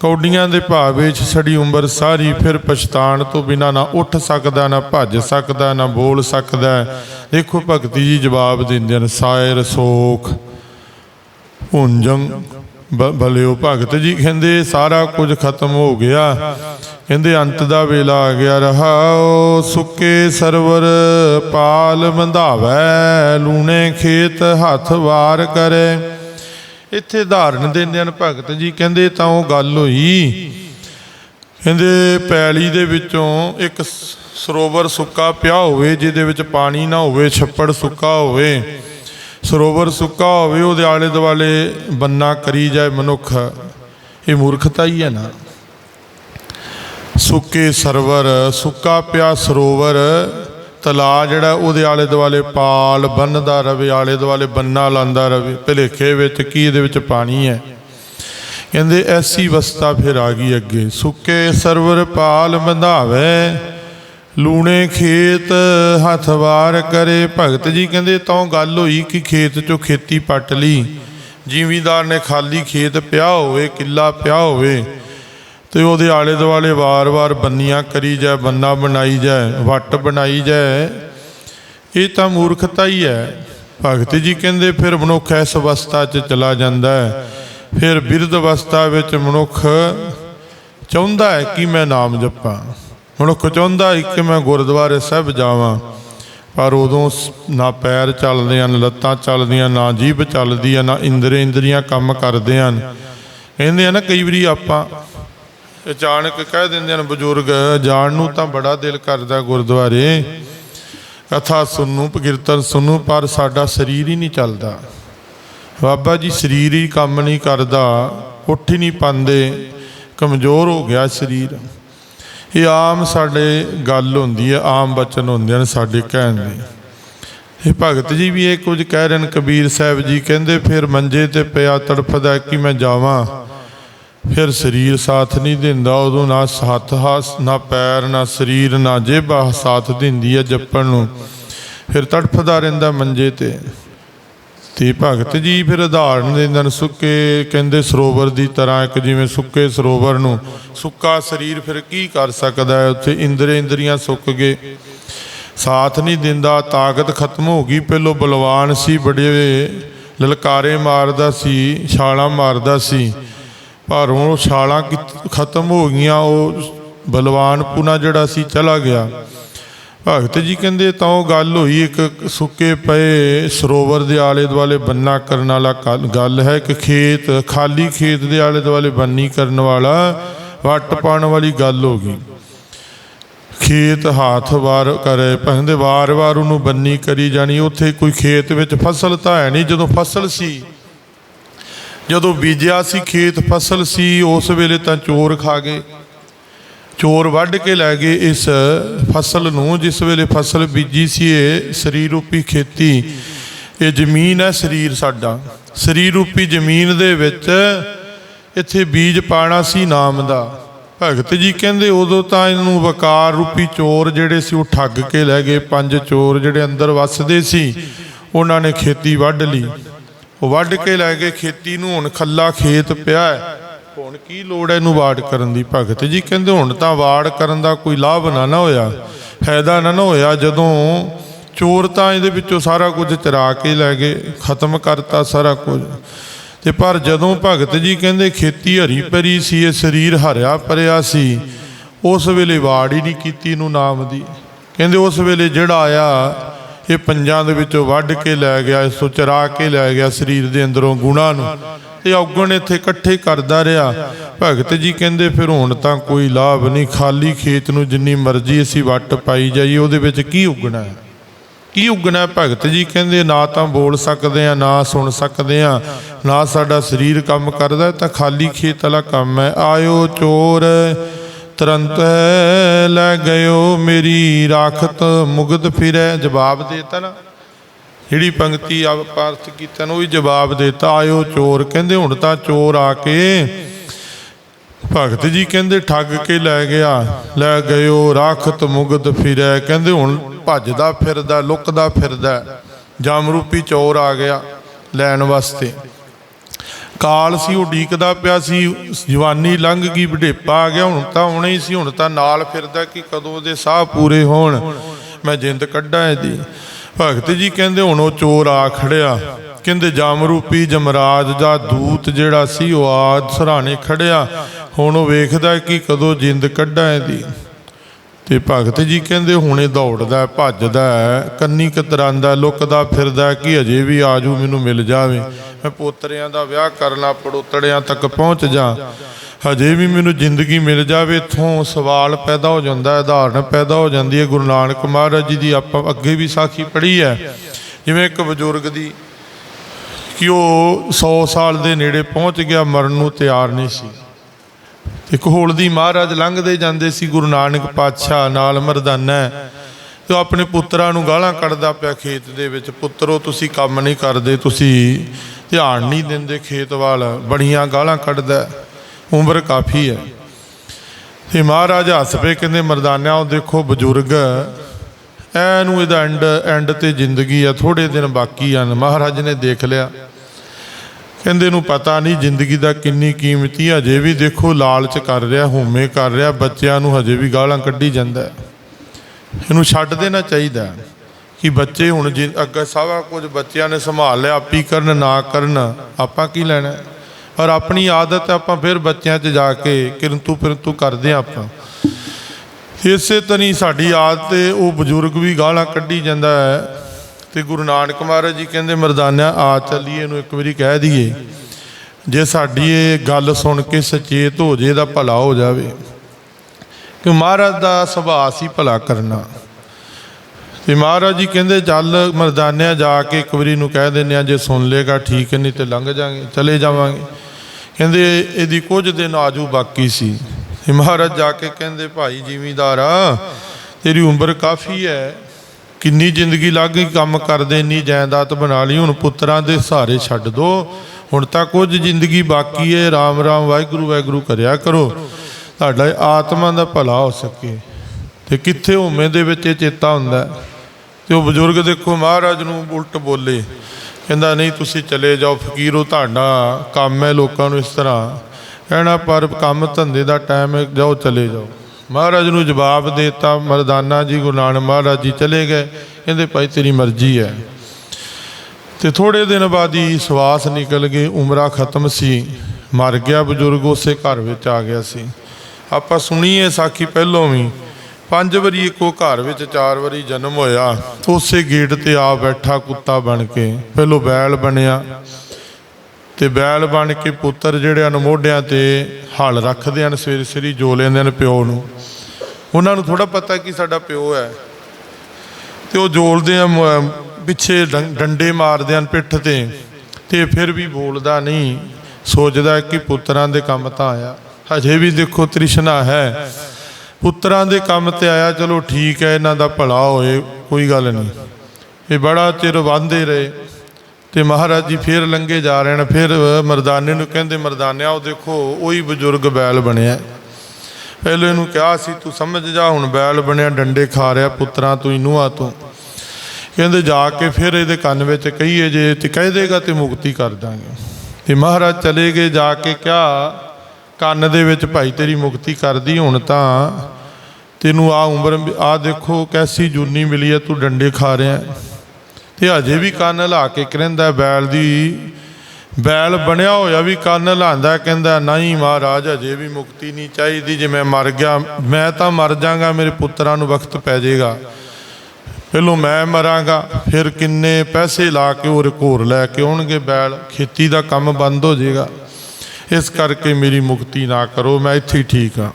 Speaker 1: ਕੌਡੀਆਂ ਦੇ ਭਾਅ ਵਿੱਚ ਸੜੀ ਉਮਰ ਸਾਰੀ, ਫਿਰ ਪਛਤਾਣ ਤੋਂ ਬਿਨਾ ਨਾ ਉੱਠ ਸਕਦਾ, ਨਾ ਭੱਜ ਸਕਦਾ, ਨਾ ਬੋਲ ਸਕਦਾ ਦੇਖੋ ਭਗਤੀ ਜੀ ਜਵਾਬ ਦਿੰਦੇ ਨੇ ਸਾਇਰ ਸੋਖ ਹੁੰਜੰ ਭਲਿਓ ਭਗਤ ਜੀ ਕਹਿੰਦੇ, ਸਾਰਾ ਕੁਝ ਖਤਮ ਹੋ ਗਿਆ। ਕਹਿੰਦੇ, ਅੰਤ ਦਾ ਵੇਲਾ ਆ ਗਿਆ। ਰਹਾਓ ਸੁੱਕੇ ਸਰਵਰ, ਪਾਲ ਬੰਧਾਵੈ ਲੂਣੇ ਖੇਤ ਹੱਥ ਵਾਰ ਕਰੇ। ਇੱਥੇ ਧਾਰਨ ਦਿੰਦੇ ਹਨ ਭਗਤ ਜੀ ਕਹਿੰਦੇ, ਤਾਂ ਉਹ ਗੱਲ ਹੋਈ। ਕਹਿੰਦੇ, ਪੈਲੀ ਦੇ ਵਿੱਚੋਂ ਇੱਕ ਸਰੋਵਰ ਸੁੱਕਾ ਪਿਆ ਹੋਵੇ, ਜਿਹਦੇ ਵਿੱਚ ਪਾਣੀ ਨਾ ਹੋਵੇ, ਛੱਪੜ ਸੁੱਕਾ ਹੋਵੇ। ਸਰੋਵਰ ਸੁੱਕਾ ਹੋਵੇ, ਉਹਦੇ ਆਲੇ ਦੁਆਲੇ ਬੰਨਾ ਕਰੀ ਜਾਏ ਮਨੁੱਖ। ਇਹ ਮੂਰਖਤਾ ਹੀ ਹੈ ਨਾ। ਸੁੱਕੇ ਸਰਵਰ, ਸੁੱਕਾ ਪਿਆ ਸਰੋਵਰ, ਤਲਾ ਜਿਹੜਾ ਉਹਦੇ ਆਲੇ ਦੁਆਲੇ ਪਾਲ ਬੰਨਦਾ ਰਵੇ, ਆਲੇ ਦੁਆਲੇ ਬੰਨਾ ਲਾਂਦਾ ਰਵੇ, ਭਲੇਖੇ ਵਿੱਚ ਕੀ ਇਹਦੇ ਵਿੱਚ ਪਾਣੀ ਹੈ। ਕਹਿੰਦੇ ਐਸੀ ਅਵਸਥਾ ਫਿਰ ਆ ਗਈ ਅੱਗੇ। ਸੁੱਕੇ ਸਰਵਰ ਪਾਲ ਬੰਧਾਵੇ ਲੂਣੇ ਖੇਤ ਹੱਥ ਵਾਰ ਕਰੇ। ਭਗਤ ਜੀ ਕਹਿੰਦੇ ਤਾਂ ਗੱਲ ਹੋਈ ਕਿ ਖੇਤ ਚੋਂ ਖੇਤੀ ਪੱਟ ਲਈ। ਜ਼ਿਮੀਂਦਾਰ ਨੇ ਖਾਲੀ ਖੇਤ ਪਿਆ ਹੋਵੇ, ਕਿੱਲਾ ਪਿਆ ਹੋਵੇ, ਤੇ ਉਹਦੇ ਆਲੇ ਦੁਆਲੇ ਵਾਰ-ਵਾਰ ਬੰਨੀਆਂ ਕਰੀ ਜਾਏ, ਬੰਨਾ ਬਣਾਈ ਜਾਏ, ਵੱਟ ਬਣਾਈ ਜਾਏ। ਇਹ ਤਾਂ ਮੂਰਖਤਾ ਹੀ ਹੈ। ਭਗਤ ਜੀ ਕਹਿੰਦੇ, ਫਿਰ ਮਨੁੱਖ ਇਸ ਅਵਸਥਾ 'ਚ ਚਲਾ ਜਾਂਦਾ ਹੈ। ਫਿਰ ਬਿਰਧ ਅਵਸਥਾ ਵਿੱਚ ਮਨੁੱਖ ਚਾਹੁੰਦਾ ਹੈ ਕਿ ਮੈਂ ਨਾਮ ਜਪਾਂ। ਮਨੁੱਖ ਚਾਹੁੰਦਾ ਹੈ ਕਿ ਮੈਂ ਗੁਰਦੁਆਰੇ ਸਾਹਿਬ ਜਾਵਾਂ, ਪਰ ਉਦੋਂ ਸ- ਨਾ ਪੈਰ ਚੱਲਦੇ ਹਨ ਲੱਤਾਂ ਚੱਲਦੀਆਂ, ਨਾ ਜੀਭ ਚੱਲਦੀ ਹੈ ਨਾ ਇੰਦਰੀ ਇੰਦਰੀਆਂ ਕੰਮ ਕਰਦੇ ਹਨ। ਕਹਿੰਦੇ ਆ ਨਾ ਕਈ ਵਾਰੀ ਆਪਾਂ ਅਚਾਨਕ ਕਹਿ ਦਿੰਦੇ ਹਨ, ਬਜ਼ੁਰਗ, ਜਾਣ ਨੂੰ ਤਾਂ ਬੜਾ ਦਿਲ ਕਰਦਾ ਗੁਰਦੁਆਰੇ। ਕਥਾ ਸੁਣੂ, ਕੀਰਤਨ ਸੁਣੂ, ਪਰ ਸਾਡਾ ਸਰੀਰ ਹੀ ਨਹੀਂ ਚੱਲਦਾ। ਬਾਬਾ ਜੀ ਸਰੀਰ ਹੀ ਕੰਮ ਨਹੀਂ ਕਰਦਾ, ਉੱਠ ਹੀ ਨਹੀਂ ਪਾਉਂਦੇ। ਕਮਜ਼ੋਰ ਹੋ ਗਿਆ ਸਰੀਰ। ਇਹ ਆਮ ਸਾਡੇ ਗੱਲ ਹੁੰਦੀ ਹੈ, ਆਮ ਬਚਨ ਹੁੰਦੇ ਨੇ ਸਾਡੇ ਕਹਿਣ ਦੇ। ਇਹ ਭਗਤ ਜੀ ਵੀ ਇਹ ਕੁਝ ਕਹਿ ਰਹੇ ਨੇ ਕਬੀਰ ਸਾਹਿਬ ਜੀ ਕਹਿੰਦੇ, ਫਿਰ ਮੰਜੇ ਤੇ ਪਿਆ ਤੜਫਦਾ ਕਿ ਮੈਂ ਜਾਵਾਂ? ਫਿਰ ਸਰੀਰ ਸਾਥ ਨਹੀਂ ਦਿੰਦਾ, ਉਦੋਂ ਨਾ ਹੱਥ ਹਾਸ, ਨਾ ਪੈਰ, ਨਾ ਸਰੀਰ, ਨਾ ਜੇਬਾ ਸਾਥ ਦਿੰਦੀ ਹੈ ਜੱਪਣ ਨੂੰ। ਫਿਰ ਤੜਫਦਾ ਰਹਿੰਦਾ ਮੰਜੇ ਤੇ। ਤੇ ਭਗਤ ਜੀ ਫਿਰ ਉਦਾਹਰਨ ਦਿੰਦੇ ਨੇ, ਸੁੱਕੇ ਕਹਿੰਦੇ ਸਰੋਵਰ ਦੀ ਤਰ੍ਹਾਂ ਇੱਕ ਜਿਵੇਂ ਸੁੱਕੇ ਸਰੋਵਰ ਨੂੰ ਸੁੱਕਾ ਸਰੀਰ ਫਿਰ ਕੀ ਕਰ ਸਕਦਾ ਹੈ? ਉੱਥੇ ਇੰਦਰੇ ਇੰਦਰੀਆਂ ਸੁੱਕ ਗਏ। ਸਾਥ ਨਹੀਂ ਦਿੰਦਾ, ਤਾਕਤ ਖਤਮ ਹੋ ਗਈ। ਪਹਿਲੋਂ ਬਲਵਾਨ ਸੀ, ਬੜੇ ਲਲਕਾਰੇ ਮਾਰਦਾ ਸੀ, ਛਾਲਾਂ ਮਾਰਦਾ ਸੀ। ਪਰ ਉਹ ਛਾਲਾਂ ਕਿਤ- ਖਤਮ ਹੋ ਗਈਆਂ, ਉਹ ਬਲਵਾਨ ਪੁਨਾ ਜਿਹੜਾ ਸੀ, ਚਲਾ ਗਿਆ। ਭਗਤ ਜੀ ਕਹਿੰਦੇ, ਤਾਂ ਉਹ ਗੱਲ ਹੋਈ, ਇੱਕ ਸੁੱਕੇ ਪਏ ਸਰੋਵਰ ਦੇ ਆਲੇ ਦੁਆਲੇ ਬੰਨਾ ਕਰਨ ਵਾਲਾ ਕੱਲ- ਗੱਲ ਹੈ ਕਿ ਖੇਤ, ਖਾਲੀ ਖੇਤ ਦੇ ਆਲੇ ਦੁਆਲੇ ਬੰਨੀ ਕਰਨ ਵਾਲਾ, ਵੱਟ ਪਾਉਣ ਵਾਲੀ ਗੱਲ ਹੋ ਗਈ। ਖੇਤ ਹੱਥ ਵਾਰ ਕਰੇ, ਕਹਿੰਦੇ ਵਾਰ-ਵਾਰ ਉਹਨੂੰ ਬੰਨੀ ਕਰੀ ਜਾਣੀ, ਉੱਥੇ ਕੋਈ ਖੇਤ ਵਿੱਚ ਫਸਲ ਤਾਂ ਹੈ ਨਹੀਂ, ਜਦੋਂ ਫਸਲ ਸੀ, ਜਦੋਂ ਬੀਜਿਆ ਸੀ ਖੇਤ, ਫਸਲ ਸੀ, ਉਸ ਵੇਲੇ ਤਾਂ ਚੋਰ ਖਾ ਗਏ। ਚੋਰ ਵੱਢ ਕੇ ਲੈ ਗਏ ਇਸ ਫਸਲ ਨੂੰ, ਜਿਸ ਵੇਲੇ ਫਸਲ ਬੀਜੀ ਸੀ ਇਹ ਸਰੀਰ ਰੂਪੀ ਖੇਤੀ। ਇਹ ਜ਼ਮੀਨ ਹੈ ਸਰੀਰ ਸਾਡਾ। ਸਰੀਰ ਰੂਪੀ ਜ਼ਮੀਨ ਦੇ ਵਿੱਚ ਇੱਥੇ ਬੀਜ ਪਾਣਾ ਸੀ ਨਾਮ ਦਾ। ਭਗਤ ਜੀ ਕਹਿੰਦੇ ਉਦੋਂ ਤਾਂ ਇਹਨੂੰ ਵਕਾਰ ਰੂਪੀ ਚੋਰ ਜਿਹੜੇ ਸੀ ਉਹ ਠੱਗ ਕੇ ਲੈ ਗਏ। ਪੰਜ ਚੋਰ ਜਿਹੜੇ ਅੰਦਰ ਵੱਸਦੇ ਸੀ, ਉਹਨਾਂ ਨੇ ਖੇਤੀ ਵੱਢ ਲਈ। ਉਹ ਵੱਢ ਕੇ ਲੈ ਗਏ। ਖੇਤੀ ਨੂੰ ਹੁਣ ਖੱਲਾ ਖੇਤ ਪਿਆ ਹੈ। ਹੁਣ ਕੀ ਲੋੜ ਹੈ ਇਹਨੂੰ ਵਾੜ ਕਰਨ ਦੀ ਭਗਤ ਜੀ? ਕਹਿੰਦੇ ਹੁਣ ਤਾਂ ਵਾੜ ਕਰਨ ਦਾ ਕੋਈ ਲਾਭ ਨਾ ਨਾ ਹੋਇਆ, ਫਾਇਦਾ ਨਾ ਨਾ ਹੋਇਆ। ਜਦੋਂ ਚੋਰ ਤਾਂ ਇਹਦੇ ਵਿੱਚੋਂ ਸਾਰਾ ਕੁਝ ਚਰਾ ਕੇ ਲੈ ਗਏ, ਖਤਮ ਕਰਤਾ ਸਾਰਾ ਕੁਝ। ਤੇ ਪਰ ਜਦੋਂ ਭਗਤ ਜੀ ਕਹਿੰਦੇ ਖੇਤੀ ਹਰੀ ਭਰੀ ਸੀ, ਇਹ ਸਰੀਰ ਹਰਿਆ ਭਰਿਆ ਸੀ, ਉਸ ਵੇਲੇ ਵਾੜ ਹੀ ਨਹੀਂ ਕੀਤੀ ਇਹਨੂੰ ਨਾਮ ਦੀ। ਕਹਿੰਦੇ ਉਸ ਵੇਲੇ ਜਿਹੜਾ ਆਇਆ, ਇਹ ਪੰਜਾਂ ਦੇ ਵਿੱਚੋਂ ਵੱਢ ਕੇ ਲੈ ਗਿਆ, ਇਸ ਤੋਂ ਚਰਾ ਕੇ ਲੈ ਗਿਆ ਸਰੀਰ ਦੇ ਅੰਦਰੋਂ ਗੁਣਾ ਨੂੰ। ਤੇ ਔਗਣ ਇੱਥੇ ਇਕੱਠੇ ਕਰਦਾ ਰਿਹਾ। ਭਗਤ ਜੀ ਕਹਿੰਦੇ, ਫਿਰ ਹੁਣ ਤਾਂ ਕੋਈ ਲਾਭ ਨਹੀਂ। ਖਾਲੀ ਖੇਤ ਨੂੰ ਜਿੰਨੀ ਮਰਜ਼ੀ ਅਸੀਂ ਵੱਟ ਪਾਈ ਜਾਈਏ, ਉਹਦੇ ਵਿੱਚ ਕੀ ਉਗਣਾ ਹੈ? ਕੀ ਉਗਣਾ ਭਗਤ ਜੀ ਕਹਿੰਦੇ, ਨਾ ਤਾਂ ਬੋਲ ਸਕਦੇ ਆ ਨਾ ਸੁਣ ਸਕਦੇ ਆ ਨਾ ਸਾਡਾ ਸਰੀਰ ਕੰਮ ਕਰਦਾ ਤਾਂ ਖਾਲੀ ਖੇਤ ਵਾਲਾ ਕੰਮ ਹੈ। ਆਇਓ ਚੋਰ, ਤੁਰੰਤ ਲੈ ਗਇਓ ਮੇਰੀ ਰਾਖਤ। ਮੁਗਦ ਫਿਰੈ, ਜਵਾਬ ਦੇਤਾ ਨਾ। ਜਿਹੜੀ ਪੰਕਤੀ ਆਪਾਂ ਅਰਥ ਕੀਤਾ ਨਾ ਵੀ ਜਵਾਬ ਦੇਤਾ, ਆਇਓ ਚੋਰ। ਕਹਿੰਦੇ ਹੁਣ ਤਾਂ ਚੋਰ ਆ ਕੇ ਭਗਤ ਜੀ ਕਹਿੰਦੇ ਠੱਗ ਕੇ ਲੈ ਗਿਆ, ਲੈ ਗਇਓ, ਰਾਖਤ ਮੁਗਦ ਫਿਰੈ। ਕਹਿੰਦੇ ਹੁਣ ਭੱਜਦਾ ਫਿਰਦਾ, ਲੁਕਦਾ ਫਿਰਦਾ, ਜਾਮਰੂਪੀ ਚੋਰ ਆ ਗਿਆ ਲੈਣ ਵਾਸਤੇ। ਕਾਲ ਸੀ, ਉਹ ਡੀਕਦਾ ਪਿਆ ਸੀ, ਜਵਾਨੀ ਲੰਘ ਗਈ, ਵਡੇਪਾ ਆ ਗਿਆ, ਹੁਣ ਤਾਂ ਆਉਣਾ ਹੀ ਸੀ, ਹੁਣ ਤਾਂ ਨਾਲ ਫਿਰਦਾ, ਕਿ ਕਦੋਂ ਦੇ ਸਾਹ ਪੂਰੇ ਹੋਣ। ਮੈਂ ਜਿੰਦ ਕੱਢਾਂ ਇਹਦੀ। ਭਗਤ ਜੀ ਕਹਿੰਦੇ ਹੁਣ ਉਹ ਚੋਰ ਆ ਖੜਿਆ। ਕਹਿੰਦੇ ਜਾਮਰੂਪੀ ਜਮਰਾਜ ਦਾ ਦੂਤ ਜਿਹੜਾ ਸੀ ਉਹ ਆ ਸਰਾਣੇ ਖੜਿਆ। ਹੁਣ ਉਹ ਵੇਖਦਾ ਕਿ ਕਦੋਂ ਜਿੰਦ ਕੱਢਾਂ ਇਹਦੀ। ਤੇ ਭਗਤ ਜੀ ਕਹਿੰਦੇ ਹੁਣੇ ਦੌੜਦਾ, ਭੱਜਦਾ ਕੰਨੀ ਕਤਰਾਂਦਾ ਲੁਕਦਾ ਫਿਰਦਾ ਕਿ ਅਜੇ ਵੀ ਆਜੂ, ਮੈਨੂੰ ਮਿਲ ਜਾਵੇ। ਮੈਂ ਪੋਤਰਿਆਂ ਦਾ ਵਿਆਹ ਕਰਨਾ, ਪੜੋਤੜਿਆਂ ਤੱਕ ਪਹੁੰਚ ਜਾ। ਹਜੇ ਵੀ ਮੈਨੂੰ ਜ਼ਿੰਦਗੀ ਮਿਲ ਜਾਵੇ, ਇਥੋਂ ਸਵਾਲ ਪੈਦਾ ਹੋ ਜਾਂਦਾ ਹੈ ਉਦਾਹਰਣ ਪੈਦਾ ਹੋ ਜਾਂਦੀ ਹੈ। ਗੁਰੂ ਨਾਨਕ ਮਹਾਰਾਜ ਜੀ ਦੀ ਆਪਾਂ ਅੱਗੇ ਵੀ ਸਾਖੀ ਪੜ੍ਹੀ ਹੈ। ਜਿਵੇਂ ਇੱਕ ਬਜ਼ੁਰਗ ਦੀ ਕਿ ਉਹ 100 ਸਾਲ ਦੇ ਨੇੜੇ ਪਹੁੰਚ ਗਿਆ, ਮਰਨ ਨੂੰ ਤਿਆਰ ਨਹੀਂ ਸੀ। ਇੱਕ ਹੋਲਦੀ ਮਹਾਰਾਜ ਲੰਘਦੇ ਜਾਂਦੇ ਸੀ, ਗੁਰੂ ਨਾਨਕ ਪਾਤਸ਼ਾਹ ਨਾਲ ਮਰਦਾਨਾ ਹੈ। ਤੇ ਉਹ ਆਪਣੇ ਪੁੱਤਰਾਂ ਨੂੰ ਗਾਲਾਂ ਕੱਢਦਾ ਪਿਆ ਖੇਤ ਦੇ ਵਿੱਚ, ਪੁੱਤਰੋ, ਤੁਸੀਂ ਕੰਮ ਨਹੀਂ ਕਰਦੇ, ਤੁਸੀਂ ਧਿਆਨ ਨਹੀਂ ਦਿੰਦੇ, ਖੇਤ ਵੱਲ ਬੜੀਆਂ ਗਾਲਾਂ ਕੱਢਦਾ ਉਮਰ ਕਾਫੀ ਹੈ। ਤੇ ਮਹਾਰਾਜ ਹੱਸ ਪਏ ਕਹਿੰਦੇ, ਮਰਦਾਨਿਆਂ, ਉਹ ਦੇਖੋ ਬਜ਼ੁਰਗ ਐਨੂੰ ਇਹਦਾ ਐਂਡ ਐਂਡ ਤੇ ਜ਼ਿੰਦਗੀ ਆ ਥੋੜੇ ਦਿਨ ਬਾਕੀ ਹਨ। ਮਹਾਰਾਜ ਨੇ ਦੇਖ ਲਿਆ। ਕਹਿੰਦੇ ਨੂੰ ਪਤਾ ਨਹੀਂ ਜ਼ਿੰਦਗੀ ਦਾ ਕਿੰਨੀ ਕੀਮਤੀ ਹਜੇ ਵੀ ਦੇਖੋ ਲਾਲਚ ਕਰ ਰਿਹਾ, ਹਉਮੈ ਕਰ ਰਿਹਾ, ਬੱਚਿਆਂ ਨੂੰ ਹਜੇ ਵੀ ਗਾਲਾਂ ਕੱਢੀ ਜਾਂਦਾ ਇਹਨੂੰ ਛੱਡ ਦੇਣਾ ਚਾਹੀਦਾ ਕਿ ਬੱਚੇ ਹੁਣ ਜੇ ਅੱਗੇ ਸਾਰਾ ਕੁਝ ਬੱਚਿਆਂ ਨੇ ਸੰਭਾਲ ਲਿਆ, ਆਪੀ ਕਰਨ, ਨਾ ਕਰਨ, ਆਪਾਂ ਕੀ ਲੈਣਾ ਹੈ? ਪਰ ਆਪਣੀ ਆਦਤ ਆਪਾਂ ਫਿਰ ਬੱਚਿਆਂ 'ਚ ਜਾ ਕੇ ਕਿਰੰਤੂ ਪਰੰਤੂ ਕਰਦੇ ਹਾਂ ਆਪਾਂ। ਇਸੇ ਤਰ੍ਹਾਂ ਹੀ ਸਾਡੀ ਆਦਤ ਉਹ ਬਜ਼ੁਰਗ ਵੀ ਗਾਲਾਂ ਕੱਢੀ ਜਾਂਦਾ ਹੈ ਤੇ ਗੁਰੂ ਨਾਨਕ ਮਹਾਰਾਜ ਜੀ ਕਹਿੰਦੇ ਮਰਦਾਨਿਆ ਆ ਚੱਲੀਏ ਇਹਨੂੰ ਇੱਕ ਵਾਰੀ ਕਹਿ ਦਈਏ। ਜੇ ਸਾਡੀ ਇਹ ਗੱਲ ਸੁਣ ਕੇ ਸਚੇਤ ਹੋ ਜੇ ਇਹਦਾ ਭਲਾ ਹੋ ਜਾਵੇ। ਕਿ ਮਹਾਰਾਜ ਦਾ ਸੁਭਾਅ ਸੀ ਭਲਾ ਕਰਨਾ। ਤੇ ਮਹਾਰਾਜ ਜੀ ਕਹਿੰਦੇ ਚੱਲ ਮਰਦਾਨਿਆ ਜਾ ਕੇ ਇੱਕ ਵਾਰੀ ਨੂੰ ਕਹਿ ਦਿੰਦੇ ਆ ਜੇ ਸੁਣ ਲੇਗਾ ਠੀਕ ਹੈ, ਨਹੀਂ ਤੇ ਲੰਘ ਜਾਾਂਗੇ ਚਲੇ ਜਾਵਾਂਗੇ। ਕਹਿੰਦੇ ਇਹਦੀ ਕੁਝ ਦਿਨ ਆਜੂ ਬਾਕੀ ਸੀ। ਤੇ ਮਹਾਰਾਜ ਜਾ ਕੇ ਕਹਿੰਦੇ, ਭਾਈ ਜ਼ਿਮੀਦਾਰਾ ਤੇਰੀ ਉਮਰ ਕਾਫੀ ਹੈ ਕਿੰਨੀ ਜ਼ਿੰਦਗੀ ਲੱਗ ਗਈ, ਕੰਮ ਕਰਦੇ, ਇੰਨੀ ਜਾਇਦਾਦ ਬਣਾ ਲਈ। ਹੁਣ ਪੁੱਤਰਾਂ ਦੇ ਸਹਾਰੇ ਛੱਡ ਦੋ। ਹੁਣ ਤਾਂ ਕੁਝ ਜ਼ਿੰਦਗੀ ਬਾਕੀ ਹੈ ਰਾਮ ਰਾਮ, ਵਾਹਿਗੁਰੂ ਵਾਹਿਗੁਰੂ ਕਰਿਆ ਕਰੋ। ਤੁਹਾਡਾ ਆਤਮਾ ਦਾ ਭਲਾ ਹੋ ਸਕੇ। ਤੇ ਕਿੱਥੇ ਹੋਮੇ ਦੇ ਵਿੱਚ ਇਹ ਚੇਤਾ ਹੁੰਦਾ? ਤੇ ਉਹ ਬਜ਼ੁਰਗ ਦੇਖੋ, ਮਹਾਰਾਜ ਨੂੰ ਉਲਟ ਬੋਲੇ। ਕਹਿੰਦਾ, ਨਹੀਂ, ਤੁਸੀਂ ਚਲੇ ਜਾਓ, ਫਕੀਰੋ ਤੁਹਾਡਾ ਕੰਮ ਹੈ ਲੋਕਾਂ ਨੂੰ ਇਸ ਤਰ੍ਹਾਂ। ਕਹਿਣਾ, ਪਰ ਕੰਮ ਧੰਦੇ ਦਾ ਟਾਈਮ ਹੈ, ਜਾਓ, ਚਲੇ ਜਾਓ। ਮਹਾਰਾਜ ਨੂੰ ਜਵਾਬ ਦੇਤਾ, ਮਰਦਾਨਾ ਜੀ, ਗੁਰੂ ਨਾਨਕ ਮਹਾਰਾਜ ਜੀ ਚਲੇ ਗਏ। ਕਹਿੰਦੇ, ਭਾਈ, ਤੇਰੀ ਮਰਜ਼ੀ ਹੈ। ਤੇ ਥੋੜੇ ਦਿਨ ਬਾਅਦ ਹੀ ਸਵਾਸ ਨਿਕਲ ਗਏ ਉਮਰਾ ਖਤਮ ਸੀ। ਮਰ ਗਿਆ ਬਜ਼ੁਰਗ, ਉਸੇ ਘਰ ਵਿੱਚ ਆ ਗਿਆ ਸੀ। ਆਪਾਂ ਸੁਣੀਏ ਸਾਖੀ ਪਹਿਲੋਂ ਵੀ ਪੰਜ ਵਾਰੀ ਇੱਕੋ ਘਰ ਵਿੱਚ, ਚਾਰ ਵਾਰੀ ਜਨਮ ਹੋਇਆ। ਉਸੇ ਗੇਟ ਤੇ ਆ ਬੈਠਾ ਕੁੱਤਾ ਬਣ ਕੇ। ਪਹਿਲੋਂ ਬੈਲ ਬਣਿਆ। ਤੇ ਬੈਲ ਬਣ ਕੇ ਪੁੱਤਰ ਜਿਹੜੇ ਹਨ, ਮੋਢਿਆਂ ਤੇ ਹਲ ਰੱਖਦੇ ਹਨ, ਸਵੇਰੇ ਸਵੇਰੇ ਜੋ ਲੈਂਦੇ ਹਨ ਪਿਓ ਨੂੰ। ਉਹਨਾਂ ਨੂੰ ਥੋੜਾ ਪਤਾ ਕਿ ਸਾਡਾ ਪਿਓ ਹੈ। ਤੇ ਉਹ ਜੋਲਦੇ ਆ ਪਿੱਛੇ ਡੰ- ਡੰਡੇ ਮਾਰਦੇ ਹਨ ਪਿੱਠ ਤੇ। ਤੇ ਫਿਰ ਵੀ ਬੋਲਦਾ ਨਹੀਂ। ਸੋਚਦਾ ਕਿ ਪੁੱਤਰਾਂ ਦੇ ਕੰਮ ਤਾਂ ਆਇਆ। ਹਜੇ ਵੀ ਦੇਖੋ ਤ੍ਰਿਸ਼ਨਾ ਹੈ। ਪੁੱਤਰਾਂ ਦੇ ਕੰਮ ਤੇ ਆਇਆ, ਚਲੋ ਠੀਕ ਹੈ, ਇਹਨਾਂ ਦਾ ਭਲਾ ਹੋਏ, ਕੋਈ ਗੱਲ ਨਹੀਂ। ਇਹ ਬੜਾ ਚਿਰ ਵਾਂਦੇ ਰਹੇ ਤੇ ਮਹਾਰਾਜ ਜੀ ਫੇਰ ਲੰਘੇ ਜਾ ਰਹੇ ਨੇ। ਫਿਰ ਮਰਦਾਨੇ ਨੂੰ ਕਹਿੰਦੇ, ਮਰਦਾਨਿਆ, ਉਹ ਦੇਖੋ, ਉਹੀ ਬਜ਼ੁਰਗ ਬੈਲ ਬਣਿਆ। ਪਹਿਲੇ ਇਹਨੂੰ ਕਿਹਾ ਸੀ, ਤੂੰ ਸਮਝ ਜਾ, ਹੁਣ ਬੈਲ ਬਣਿਆ, ਡੰਡੇ ਖਾ ਰਿਹਾ, ਪੁੱਤਰਾਂ ਤੋਂ, ਇਨੂਆ ਤੋਂ। ਕਹਿੰਦੇ, ਜਾ ਕੇ ਫਿਰ ਇਹਦੇ ਕੰਨ ਵਿੱਚ ਕਹੀਏ ਜੇ, ਤੇ ਕਹਿ ਦੇਗਾ ਤੇ ਮੁਕਤੀ ਕਰ ਦਾਂਗੇ। ਤੇ ਮਹਾਰਾਜ ਚਲੇ ਗਏ, ਜਾ ਕੇ ਕਿਹਾ ਕੰਨ ਦੇ ਵਿੱਚ ਭਾਈ ਤੇਰੀ ਮੁਕਤੀ ਕਰਦੀ ਹੁਣ ਤਾਂ ਤੈਨੂੰ ਆ ਉਮਰ ਆ ਦੇਖੋ ਕੈਸੀ ਜੂਨੀ ਮਿਲੀ ਹੈ ਤੂੰ ਡੰਡੇ ਖਾ ਰਿਹਾ ਹੈ। ਤੇ ਹਜੇ ਵੀ ਕੰਨ ਲਾ ਕੇ ਕਹਿੰਦਾ ਬੈਲ ਦੀ ਬੈਲ ਬਣਿਆ ਹੋਇਆ ਵੀ ਕੰਨ ਲਾਂਦਾ ਕਹਿੰਦਾ, ਨਹੀਂ ਮਹਾਰਾਜ, ਹਜੇ ਵੀ ਮੁਕਤੀ ਨਹੀਂ ਚਾਹੀਦੀ, ਜੇ ਮੈਂ ਮਰ ਗਿਆ, ਮੈਂ ਤਾਂ ਮਰ ਜਾਗਾ, ਮੇਰੇ ਪੁੱਤਰਾਂ ਨੂੰ ਵਕਤ ਪੈ ਜਾਏਗਾ ਪਹਿਲੋਂ ਮੈਂ ਮਰਾਂਗਾ, ਫਿਰ ਕਿੰਨੇ ਪੈਸੇ ਲਾ ਕੇ ਉਹ ਘੋਰ ਲੈ ਕੇ ਆਉਣਗੇ ਬੈਲ, ਖੇਤੀ ਦਾ ਕੰਮ ਬੰਦ ਹੋ ਜਾਏਗਾ ਇਸ ਕਰਕੇ ਮੇਰੀ ਮੁਕਤੀ ਨਾ ਕਰੋ, ਮੈਂ ਇੱਥੇ ਹੀ ਠੀਕ ਹਾਂ।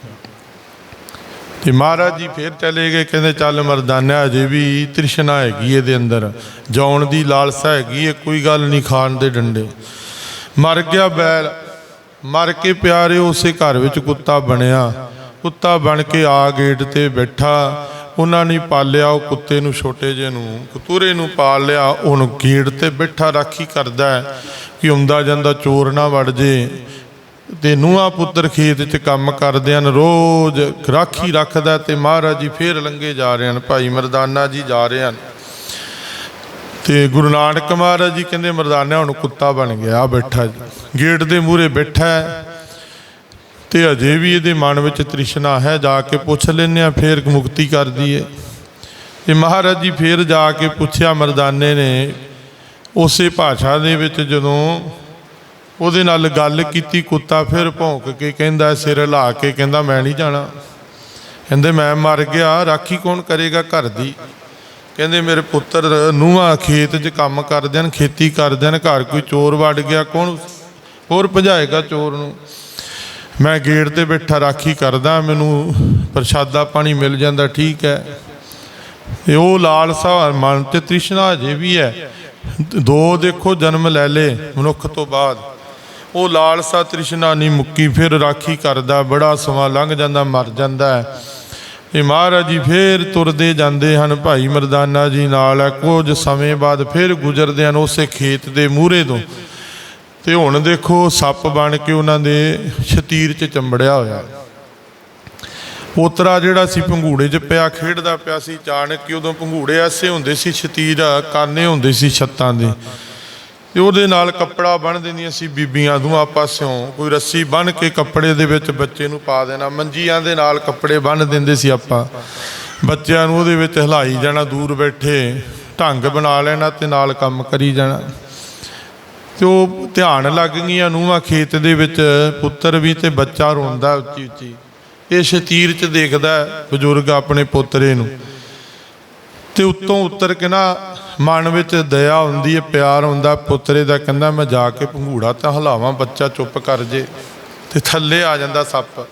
Speaker 1: ਤੇ ਮਹਾਰਾਜ ਜੀ ਫੇਰ ਚਲੇ ਗਏ, ਕਹਿੰਦੇ ਚੱਲ ਮਰਦਾਨਾ ਅਜੇ ਵੀ ਤ੍ਰਿਸ਼ਨਾ ਹੈਗੀ ਇਹਦੇ ਅੰਦਰ ਜਾਉਣ ਦੀ ਲਾਲਸਾ ਹੈਗੀ ਹੈ ਕੋਈ ਗੱਲ ਨਹੀਂ ਖਾਣ ਦੇ ਡੰਡੇ। ਮਰ ਗਿਆ ਬੈਲ, ਮਰ ਕੇ ਪਿਆਰੇ ਉਸੇ ਘਰ ਵਿੱਚ ਕੁੱਤਾ ਬਣਿਆ। ਕੁੱਤਾ ਬਣ ਕੇ ਆ ਗੇਟ ਤੇ ਬੈਠਾ, ਉਹਨਾਂ ਨੇ ਪਾਲਿਆ, ਉਹ ਕੁੱਤੇ ਨੂੰ ਛੋਟੇ ਜਿਹੇ ਨੂੰ, ਕਤੂਰੇ ਨੂੰ ਪਾਲ ਲਿਆ ਉਹਨੂੰ ਗੇਟ ਤੇ ਬੈਠਾ ਰਾਖੀ ਕਰਦਾ ਕਿ ਹੁੰਦਾ ਜਾਂਦਾ ਚੋਰ ਨਾ ਵੜ ਜੇ। ਤੇ ਨੂੰਹਾਂ ਪੁੱਤਰ ਖੇਤ 'ਚ ਕੰਮ ਕਰਦੇ ਹਨ, ਰੋਜ਼ ਰਾਖੀ ਰੱਖਦਾ ਤੇ ਮਹਾਰਾਜ ਜੀ ਫੇਰ ਲੰਗੇ ਜਾ ਰਹੇ ਹਨ। ਭਾਈ ਮਰਦਾਨਾ ਜੀ ਜਾ ਰਹੇ ਹਨ। ਤੇ ਗੁਰੂ ਨਾਨਕ ਮਹਾਰਾਜ ਜੀ ਕਹਿੰਦੇ, ਮਰਦਾਨਾ, ਹੁਣ ਕੁੱਤਾ ਬਣ ਗਿਆ, ਆ ਬੈਠਾ ਜੀ। ਗੇਟ ਦੇ ਮੂਹਰੇ ਬੈਠਾ ਹੈ ਤੇ ਅਜੇ ਵੀ ਇਹਦੇ ਮਨ ਵਿੱਚ ਤ੍ਰਿਸ਼ਨਾ ਹੈ, ਜਾ ਕੇ ਪੁੱਛ ਲੈਨੇ ਆ ਫੇਰ ਮੁਕਤੀ ਕਰਦੀ ਦਈਏ ਤੇ ਮਹਾਰਾਜ ਜੀ ਫੇਰ ਜਾ ਕੇ ਪੁੱਛਿਆ, ਮਰਦਾਨੇ ਨੇ ਉਸੇ ਭਾਸ਼ਾ ਦੇ ਵਿੱਚ ਜਦੋਂ ਉਹਦੇ ਨਾਲ ਗੱਲ ਕੀਤੀ, ਕੁੱਤਾ ਫਿਰ ਭੌਂਕ ਕੇ ਕਹਿੰਦਾ, ਸਿਰ ਹਿਲਾ ਕੇ ਕਹਿੰਦਾ, ਮੈਂ ਨਹੀਂ ਜਾਣਾ। ਕਹਿੰਦੇ, ਮੈਂ ਮਰ ਗਿਆ, ਰਾਖੀ ਕੌਣ ਕਰੇਗਾ ਘਰ ਦੀ? ਕਹਿੰਦੇ, ਮੇਰੇ ਪੁੱਤਰ ਨੂੰਹਾਂ ਖੇਤ 'ਚ ਕੰਮ ਕਰਦੇ ਹਨ ਖੇਤੀ ਕਰਦੇ ਹਨ ਘਰ ਕੋਈ ਚੋਰ ਵੜ ਗਿਆ, ਕੌਣ ਹੋਰ ਭਜਾਏਗਾ ਚੋਰ ਨੂੰ? ਮੈਂ ਗੇਟ ਤੇ ਬੈਠਾ, ਰਾਖੀ ਕਰਦਾ, ਮੈਨੂੰ ਪ੍ਰਸ਼ਾਦਾ ਪਾਣੀ ਮਿਲ ਜਾਂਦਾ, ਠੀਕ ਹੈ। ਤੇ ਉਹ ਲਾਲਸਾ ਮਨ ਤੇ ਤ੍ਰਿਸ਼ਨਾ ਅਜੇ ਵੀ ਹੈ। ਦੋ ਦੇਖੋ, ਜਨਮ ਲੈ ਲੇ ਮਨੁੱਖ ਤੋਂ ਬਾਅਦ। ਉਹ ਲਾਲਸਾ ਤ੍ਰਿਸ਼ਨਾ ਨਹੀਂ ਮੁੱਕੀ, ਫਿਰ ਰਾਖੀ ਕਰਦਾ, ਬੜਾ ਸਮਾਂ ਲੰਘ ਜਾਂਦਾ, ਮਰ ਜਾਂਦਾ ਹੈ। ਇਹ ਮਹਾਰਾਜ ਜੀ ਫੇਰ ਤੁਰਦੇ ਜਾਂਦੇ ਹਨ, ਭਾਈ ਮਰਦਾਨਾ ਜੀ ਨਾਲ ਹੈ। ਕੁਝ ਸਮੇਂ ਬਾਅਦ ਫਿਰ ਗੁਜ਼ਰਦੇ ਹਨ ਉਸੇ ਖੇਤ ਦੇ ਮੂਹਰੇ ਤੋਂ। ਤੇ ਹੁਣ ਦੇਖੋ, ਸੱਪ ਬਣ ਕੇ ਉਹਨਾਂ ਦੇ ਸ਼ਤੀਰ 'ਚ ਚੰਬੜਿਆ ਹੋਇਆ। ਪੋਤਰਾ ਜਿਹੜਾ ਸੀ ਪੰਘੂੜੇ 'ਚ ਪਿਆ, ਖੇਡਦਾ ਪਿਆ ਸੀ। ਚਾਣਕ ਕਿ ਉਦੋਂ ਪੰਘੂੜੇ ਐਸੇ ਹੁੰਦੇ ਸੀ, ਸ਼ਤੀਰ ਕਾਨੇ ਹੁੰਦੇ ਸੀ ਛੱਤਾਂ ਦੇ। ਤੇ ਉਹਦੇ ਨਾਲ ਕੱਪੜਾ ਬੰਨ ਦਿੰਦੀਆਂ ਸੀ ਬੀਬੀਆਂ ਦੋਹਾਂ ਪਾਸਿਓਂ। ਕੋਈ ਰੱਸੀ ਬੰਨ ਕੇ ਕੱਪੜੇ ਦੇ ਵਿੱਚ ਬੱਚੇ ਨੂੰ ਪਾ ਦੇਣਾ। ਮੰਜੀਆਂ ਦੇ ਨਾਲ ਕੱਪੜੇ ਬੰਨ ਦਿੰਦੇ ਸੀ ਆਪਾਂ। ਬੱਚਿਆਂ ਨੂੰ ਉਹਦੇ ਵਿੱਚ ਹਿਲਾਈ ਜਾਣਾ, ਦੂਰ ਬੈਠੇ, ਢੰਗ ਬਣਾ ਲੈਣਾ ਤੇ ਨਾਲ ਕੰਮ ਕਰੀ ਜਾਣਾ। ਤੇ ਉਹ ਧਿਆਨ ਲੱਗ ਗਈਆਂ ਨੂੰਹਾਂ ਖੇਤ ਦੇ ਵਿੱਚ, ਪੁੱਤਰ ਵੀ ਤੇ ਬੱਚਾ ਰੋਂਦਾ ਉੱਚੀ ਉੱਚੀ ਇਹ ਸ਼ਤੀਰ ਚ ਦੇਖਦਾ ਬਜ਼ੁਰਗ ਆਪਣੇ ਪੋਤਰੇ ਨੂੰ। ਤੇ ਉੱਤੋਂ ਉੱਤਰ ਕੇ ਨਾ ਮਨ ਵਿੱਚ ਦਇਆ ਹੁੰਦੀ ਹੈ, ਪਿਆਰ ਹੁੰਦਾ ਪੁੱਤਰੇ ਦਾ ਕਹਿੰਦਾ, ਮੈਂ ਜਾ ਕੇ ਪੰਘੂੜਾ ਤਾਂ ਹਲਾਵਾਂ, ਬੱਚਾ ਚੁੱਪ ਕਰ ਜੇ। ਤੇ ਥੱਲੇ ਆ ਜਾਂਦਾ ਸੱਪ।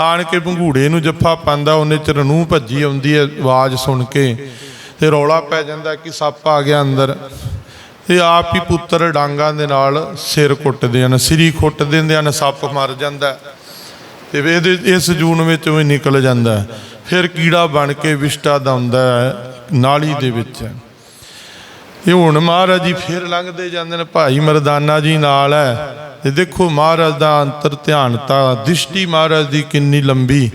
Speaker 1: ਆਣ ਕੇ ਪੰਘੂੜੇ ਨੂੰ ਜੱਫਾ ਪਾਉਂਦਾ, ਉਹਨੇ ਚ ਰਣੂ ਭੱਜੀ ਆਉਂਦੀ ਹੈ ਆਵਾਜ਼ ਸੁਣ ਕੇ। ਤੇ ਰੌਲਾ ਪੈ ਜਾਂਦਾ ਕਿ ਸੱਪ ਆ ਗਿਆ ਅੰਦਰ। ਤੇ ਆਪ ਹੀ ਪੁੱਤਰ ਡਾਂਗਾਂ ਦੇ ਨਾਲ ਸਿਰ ਕੁੱਟਦੇ ਹਨ, ਸਿਰੀ ਕੁੱਟ ਦਿੰਦੇ ਹਨ, ਸੱਪ ਮਰ ਜਾਂਦਾ। ਹੈ। ਤੇ ਇਹਦੇ, ਇਸ ਜੂਨ ਵਿੱਚ ਉਹ ਨਿਕਲ ਜਾਂਦਾ। ਫਿਰ ਕੀੜਾ ਬਣ ਕੇ ਵਿਸ਼ਟਾ ਦਾ ਹੁੰਦਾ ਹੈ ਨਾਲੀ ਦੇ ਵਿੱਚ। ਇਹ ਹੁਣ ਮਹਾਰਾਜ ਜੀ ਫਿਰ ਲੰਘਦੇ ਜਾਂਦੇ ਨੇ, ਭਾਈ ਮਰਦਾਨਾ ਜੀ ਨਾਲ ਹੈ ਤੇ ਦੇਖੋ ਮਹਾਰਾਜ ਦਾ ਅੰਤਰ ਧਿਆਨਤਾ ਦ੍ਰਿਸ਼ਟੀ ਮਹਾਰਾਜ ਦੀ ਕਿੰਨੀ ਲੰਬੀ।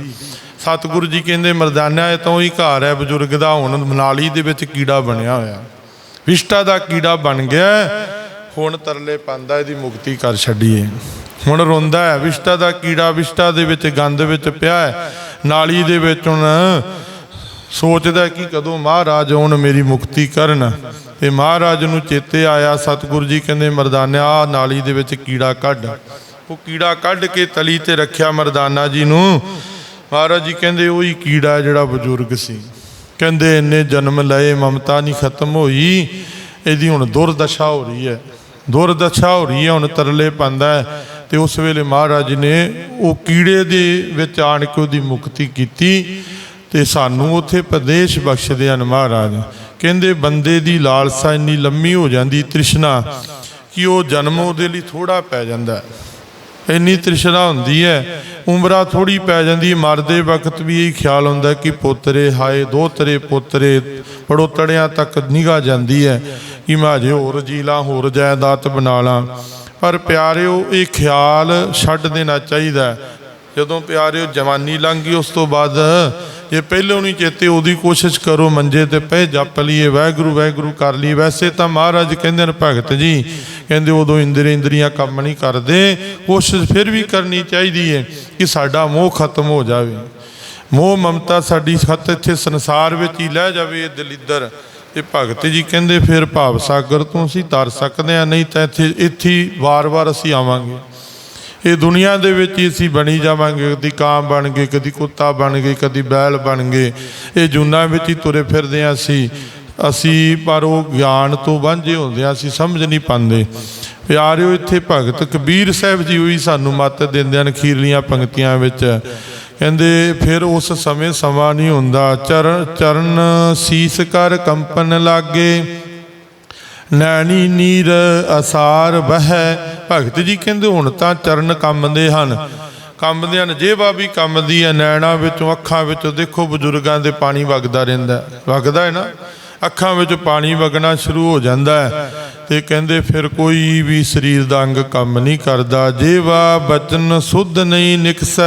Speaker 1: ਸਤਿਗੁਰੂ ਜੀ ਕਹਿੰਦੇ, ਮਰਦਾਨਾ, ਇਹ ਤਾਂ ਹੀ ਘਰ ਹੈ ਬਜ਼ੁਰਗ ਦਾ, ਹੁਣ ਨਾਲੀ ਦੇ ਵਿੱਚ ਕੀੜਾ ਬਣਿਆ ਹੋਇਆ। ਵਿਸ਼ਟਾ ਦਾ ਕੀੜਾ ਬਣ ਗਿਆ ਹੁਣ ਤਰਲੇ ਪਾਉਂਦਾ, ਇਹਦੀ ਮੁਕਤੀ ਕਰ ਛੱਡੀਏ। ਹੁਣ ਰੋਂਦਾ ਹੈ ਵਿਸ਼ਟਾ ਦਾ ਕੀੜਾ ਵਿਸ਼ਟਾ ਦੇ ਵਿੱਚ ਗੰਦ ਵਿੱਚ ਪਿਆ ਹੈ ਨਾਲੀ ਦੇ ਵਿੱਚ ਹੁਣ ਸੋਚਦਾ ਕਿ ਕਦੋਂ ਮਹਾਰਾਜ ਆਉਣ, ਮੇਰੀ ਮੁਕਤੀ ਕਰਨ। ਤੇ ਮਹਾਰਾਜ ਨੂੰ ਚੇਤੇ ਆਇਆ, ਸਤਿਗੁਰੂ ਜੀ ਕਹਿੰਦੇ ਮਰਦਾਨਿਆ ਆਹ ਨਾਲੀ ਦੇ ਵਿੱਚ ਕੀੜਾ ਕੱਢ। ਉਹ ਕੀੜਾ ਕੱਢ ਕੇ ਤਲੀ ਤੇ ਰੱਖਿਆ ਮਰਦਾਨਾ ਜੀ ਨੂੰ। ਮਹਾਰਾਜ ਜੀ ਕਹਿੰਦੇ, ਉਹੀ ਕੀੜਾ ਜਿਹੜਾ ਬਜ਼ੁਰਗ ਸੀ। ਕਹਿੰਦੇ, ਇੰਨੇ ਜਨਮ ਲਏ, ਮਮਤਾ ਨਹੀਂ ਖਤਮ ਹੋਈ। ਇਹਦੀ ਹੁਣ ਦੁਰਦਸ਼ਾ ਹੋ ਰਹੀ ਹੈ। ਦੁਰਦਸ਼ਾ ਹੋ ਰਹੀ ਹੈ, ਹੁਣ ਤਰਲੇ ਪਾਉਂਦਾ ਹੈ। ਤੇ ਉਸ ਵੇਲੇ ਮਹਾਰਾਜ ਨੇ ਉਹ ਕੀੜੇ ਦੇ ਵਿੱਚ ਆਣ ਕੇ ਉਹਦੀ ਮੁਕਤੀ ਕੀਤੀ। ਤੇ ਸਾਨੂੰ ਉਥੇ ਪ੍ਰਦੇਸ਼ ਬਖਸ਼ਦੇ ਹਨ ਮਹਾਰਾਜ। ਕਹਿੰਦੇ, ਬੰਦੇ ਦੀ ਲਾਲਸਾ ਇੰਨੀ ਲੰਮੀ ਹੋ ਜਾਂਦੀ ਤ੍ਰਿਸ਼ਨਾ ਕਿ ਉਹ ਜਨਮ ਉਹਦੇ ਲਈ ਥੋੜਾ ਪੈ ਜਾਂਦਾ ਇੰਨੀ ਤ੍ਰਿਸ਼ਨਾ ਹੁੰਦੀ ਹੈ, ਉਮਰਾ ਥੋੜੀ ਪੈ ਜਾਂਦੀ ਮਰਦੇ ਵਕਤ ਵੀ ਇਹ ਖਿਆਲ ਹੁੰਦਾ ਕਿ ਪੋਤਰੇ, ਹਾਏ ਦੋ ਤਰੇ ਪੋਤਰੇ ਪੜੋਤੜਿਆਂ ਤੱਕ ਨਿਗਾਹ ਜਾਂਦੀ ਹੈ ਕਿ ਮੈਂ ਅਜੇ ਹੋਰ ਜੀ ਲਾਂ, ਹੋਰ ਜਾਇਦਾਦ ਬਣਾ ਲਾਂ। ਪਰ ਪਿਆਰਿਓ, ਇਹ ਖਿਆਲ ਛੱਡ ਦੇਣਾ ਚਾਹੀਦਾ ਜਦੋਂ ਪਿਆਰਿਓ ਜਵਾਨੀ ਲੰਘ ਗਈ, ਉਸ ਤੋਂ ਬਾਅਦ ਜੇ ਪਹਿਲੋਂ ਨਹੀਂ ਚੇਤੇ ਉਹਦੀ ਕੋਸ਼ਿਸ਼ ਕਰੋ, ਮੰਜੇ ਤੇ ਪਏ, ਜਪ ਲਈਏ, ਵਾਹਿਗੁਰੂ ਵਾਹਿਗੁਰੂ ਕਰ ਲਈ ਵੈਸੇ ਤਾਂ ਮਹਾਰਾਜ ਕਹਿੰਦੇ ਨੇ, ਭਗਤ ਜੀ, ਕਹਿੰਦੇ ਉਦੋਂ ਇੰਦਰੀ ਇੰਦਰੀਆਂ ਕੰਮ ਨਹੀਂ ਕਰਦੇ, ਕੋਸ਼ਿਸ਼ ਫਿਰ ਵੀ ਕਰਨੀ ਚਾਹੀਦੀ ਹੈ ਕਿ ਸਾਡਾ ਮੋਹ ਖਤਮ ਹੋ ਜਾਵੇ। ਮੋਹ, ਮਮਤਾ ਸਾਡੀ ਖਤ ਇੱਥੇ ਸੰਸਾਰ ਵਿੱਚ ਹੀ ਲੈ ਜਾਵੇ ਇਹ ਦਲਿੱਦਰ। ਤੇ ਭਗਤ ਜੀ ਕਹਿੰਦੇ, ਫਿਰ ਭਾਵ ਸਾਗਰ ਤੋਂ ਅਸੀਂ ਤਰ ਸਕਦੇ ਆ ਨਹੀਂ ਤਾਂ ਇੱਥੇ ਇੱਥੇ ਵਾਰ-ਵਾਰ ਅਸੀਂ ਆਵਾਂਗੇ। ਇਹ ਦੁਨੀਆ ਦੇ ਵਿੱਚ ਹੀ ਅਸੀਂ ਬਣੀ ਜਾਵਾਂਗੇ, ਕਦੀ ਕਾਂ ਬਣ ਗਏ, ਕਦੀ ਕੁੱਤਾ ਬਣ ਗਏ, ਕਦੀ ਬੈਲ ਬਣ ਗਏ। ਇਹ ਜੂਨਾਂ ਵਿੱਚ ਹੀ ਤੁਰੇ ਫਿਰਦੇ ਹਾਂ ਅਸੀਂ। ਅਸੀਂ ਪਰ ਉਹ ਗਿਆਨ ਤੋਂ ਵਾਂਝੇ ਹੁੰਦੇ ਹਾਂ, ਅਸੀਂ ਸਮਝ ਨਹੀਂ ਪਾਉਂਦੇ। ਪਿਆਰਿਓ, ਇੱਥੇ ਭਗਤ ਕਬੀਰ ਸਾਹਿਬ ਜੀ ਹੋਈ ਸਾਨੂੰ ਮੱਤ ਦਿੰਦੇ ਹਨ ਖੀਰਲੀਆਂ ਪੰਕਤੀਆਂ ਵਿੱਚ। ਕਹਿੰਦੇ, ਫਿਰ ਉਸ ਸਮੇਂ ਸਮਾਂ ਨਹੀਂ ਹੁੰਦਾ। ਚਰਨ ਚਰਨ ਸੀਸ ਕਰ ਕੰਪਨ ਲਾਗੇ। ਨੈਣੀ ਨੀਰ ਅਸਾਰ ਬਹਿ ਭਗਤ ਜੀ ਕਹਿੰਦੇ ਹੁਣ ਤਾਂ ਚਰਨ ਕੰਮਦੇ ਹਨ। ਕੰਬਦੇ ਹਨ ਜੇਬਾ ਵੀ ਕੰਬਦੀ ਹੈ, ਨੈਣਾ ਵਿੱਚੋਂ, ਅੱਖਾਂ ਵਿੱਚੋਂ ਦੇਖੋ ਬਜ਼ੁਰਗਾਂ ਦੇ ਪਾਣੀ ਵਗਦਾ ਰਹਿੰਦਾ ਵਗਦਾ ਹੈ ਨਾ? ਅੱਖਾਂ ਵਿੱਚ ਪਾਣੀ ਵਗਣਾ ਸ਼ੁਰੂ ਹੋ ਜਾਂਦਾ ਹੈ। ਤੇ ਕਹਿੰਦੇ ਫਿਰ ਕੋਈ ਵੀ ਸਰੀਰ ਦਾ ਅੰਗ ਕੰਮ ਨਹੀਂ ਕਰਦਾ। ਜੇਵਾ ਬਚਨ ਸੁਧ ਨਹੀਂ ਨਿਕਸੈ,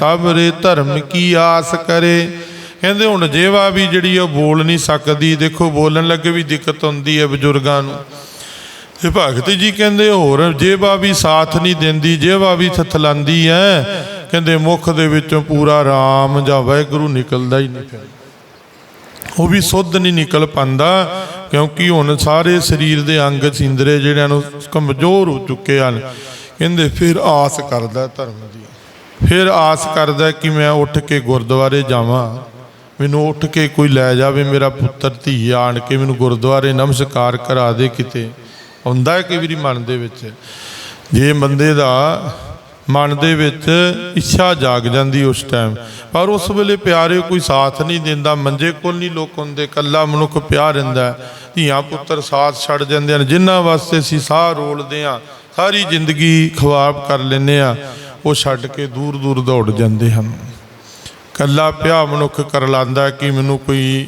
Speaker 1: ਤਬ ਰੇ ਧਰਮ ਕੀ ਆਸ ਕਰੇ। ਕਹਿੰਦੇ ਹੁਣ ਜੇਵਾ ਵੀ ਜਿਹੜੀ ਉਹ ਬੋਲ ਨਹੀਂ ਸਕਦੀ। ਦੇਖੋ ਬੋਲਣ ਲੱਗੇ ਵੀ ਦਿੱਕਤ ਹੁੰਦੀ ਹੈ ਬਜ਼ੁਰਗਾਂ ਨੂੰ। ਤੇ ਭਗਤ ਜੀ ਕਹਿੰਦੇ ਹੋਰ, ਜੇਵਾ ਵੀ ਸਾਥ ਨਹੀਂ ਦਿੰਦੀ, ਜੇਵਾ ਵੀ ਥਥਲਾਂਦੀ ਹੈ ਕਹਿੰਦੇ ਮੁਖ ਦੇ ਵਿੱਚੋਂ ਪੂਰਾ ਰਾਮ ਜਾਂ ਵਾਹਿਗੁਰੂ ਨਿਕਲਦਾ ਹੀ ਨਹੀਂ ਉਹ ਵੀ ਸੁੱਧ ਨਹੀਂ ਨਿਕਲ ਪਾਂਦਾ, ਕਿਉਂਕਿ ਹੁਣ ਸਾਰੇ ਸਰੀਰ ਦੇ ਅੰਗ ਸਿੰਦਰੇ ਜਿਹੜਿਆਂ ਨੂੰ ਕਮਜ਼ੋਰ ਹੋ ਚੁੱਕੇ ਹਨ, ਕਹਿੰਦੇ ਫਿਰ ਆਸ ਕਰਦਾ ਧਰਮ ਦੀ। ਫਿਰ ਆਸ ਕਰਦਾ ਕਿ ਮੈਂ ਉੱਠ ਕੇ ਗੁਰਦੁਆਰੇ ਜਾਵਾਂ। ਮੈਨੂੰ ਉੱਠ ਕੇ ਕੋਈ ਲੈ ਜਾਵੇ ਮੇਰਾ ਪੁੱਤਰ, ਧੀ ਆਣ ਕੇ ਮੈਨੂੰ ਗੁਰਦੁਆਰੇ ਨਮਸਕਾਰ ਕਰਾ ਦੇ ਕਿਤੇ। ਹੁੰਦਾ ਹੈ ਕਈ ਵਾਰੀ ਮਨ ਦੇ ਵਿੱਚ। ਜੇ ਬੰਦੇ ਦਾ ਮਨ ਦੇ ਵਿੱਚ ਇੱਛਾ ਜਾਗ ਜਾਂਦੀ ਉਸ ਟਾਈਮ ਪਰ ਉਸ ਵੇਲੇ ਪਿਆਰੇ ਕੋਈ ਸਾਥ ਨਹੀਂ ਦਿੰਦਾ, ਮੰਜੇ ਕੋਲ ਨਹੀਂ ਲੋਕ ਹੁੰਦੇ ਕੱਲਾ ਮਨੁੱਖ ਪਿਆ ਰਹਿੰਦਾ ਧੀਆਂ ਪੁੱਤਰ ਸਾਥ ਛੱਡ ਜਾਂਦੇ ਹਨ, ਜਿਨ੍ਹਾਂ ਵਾਸਤੇ ਅਸੀਂ ਸਾਹ ਰੋਲਦੇ ਆ ਸਾਰੀ ਜ਼ਿੰਦਗੀ ਖਵਾਬ ਕਰ ਲੈਂਦੇ ਆ ਉਹ ਛੱਡ ਕੇ ਦੂਰ ਦੂਰ ਦੌੜ ਜਾਂਦੇ ਹਨ। ਕੱਲਾ ਪਿਆ ਮਨੁੱਖ ਕਰ ਲਾਂਦਾ ਕਿ ਮੈਨੂੰ ਕੋਈ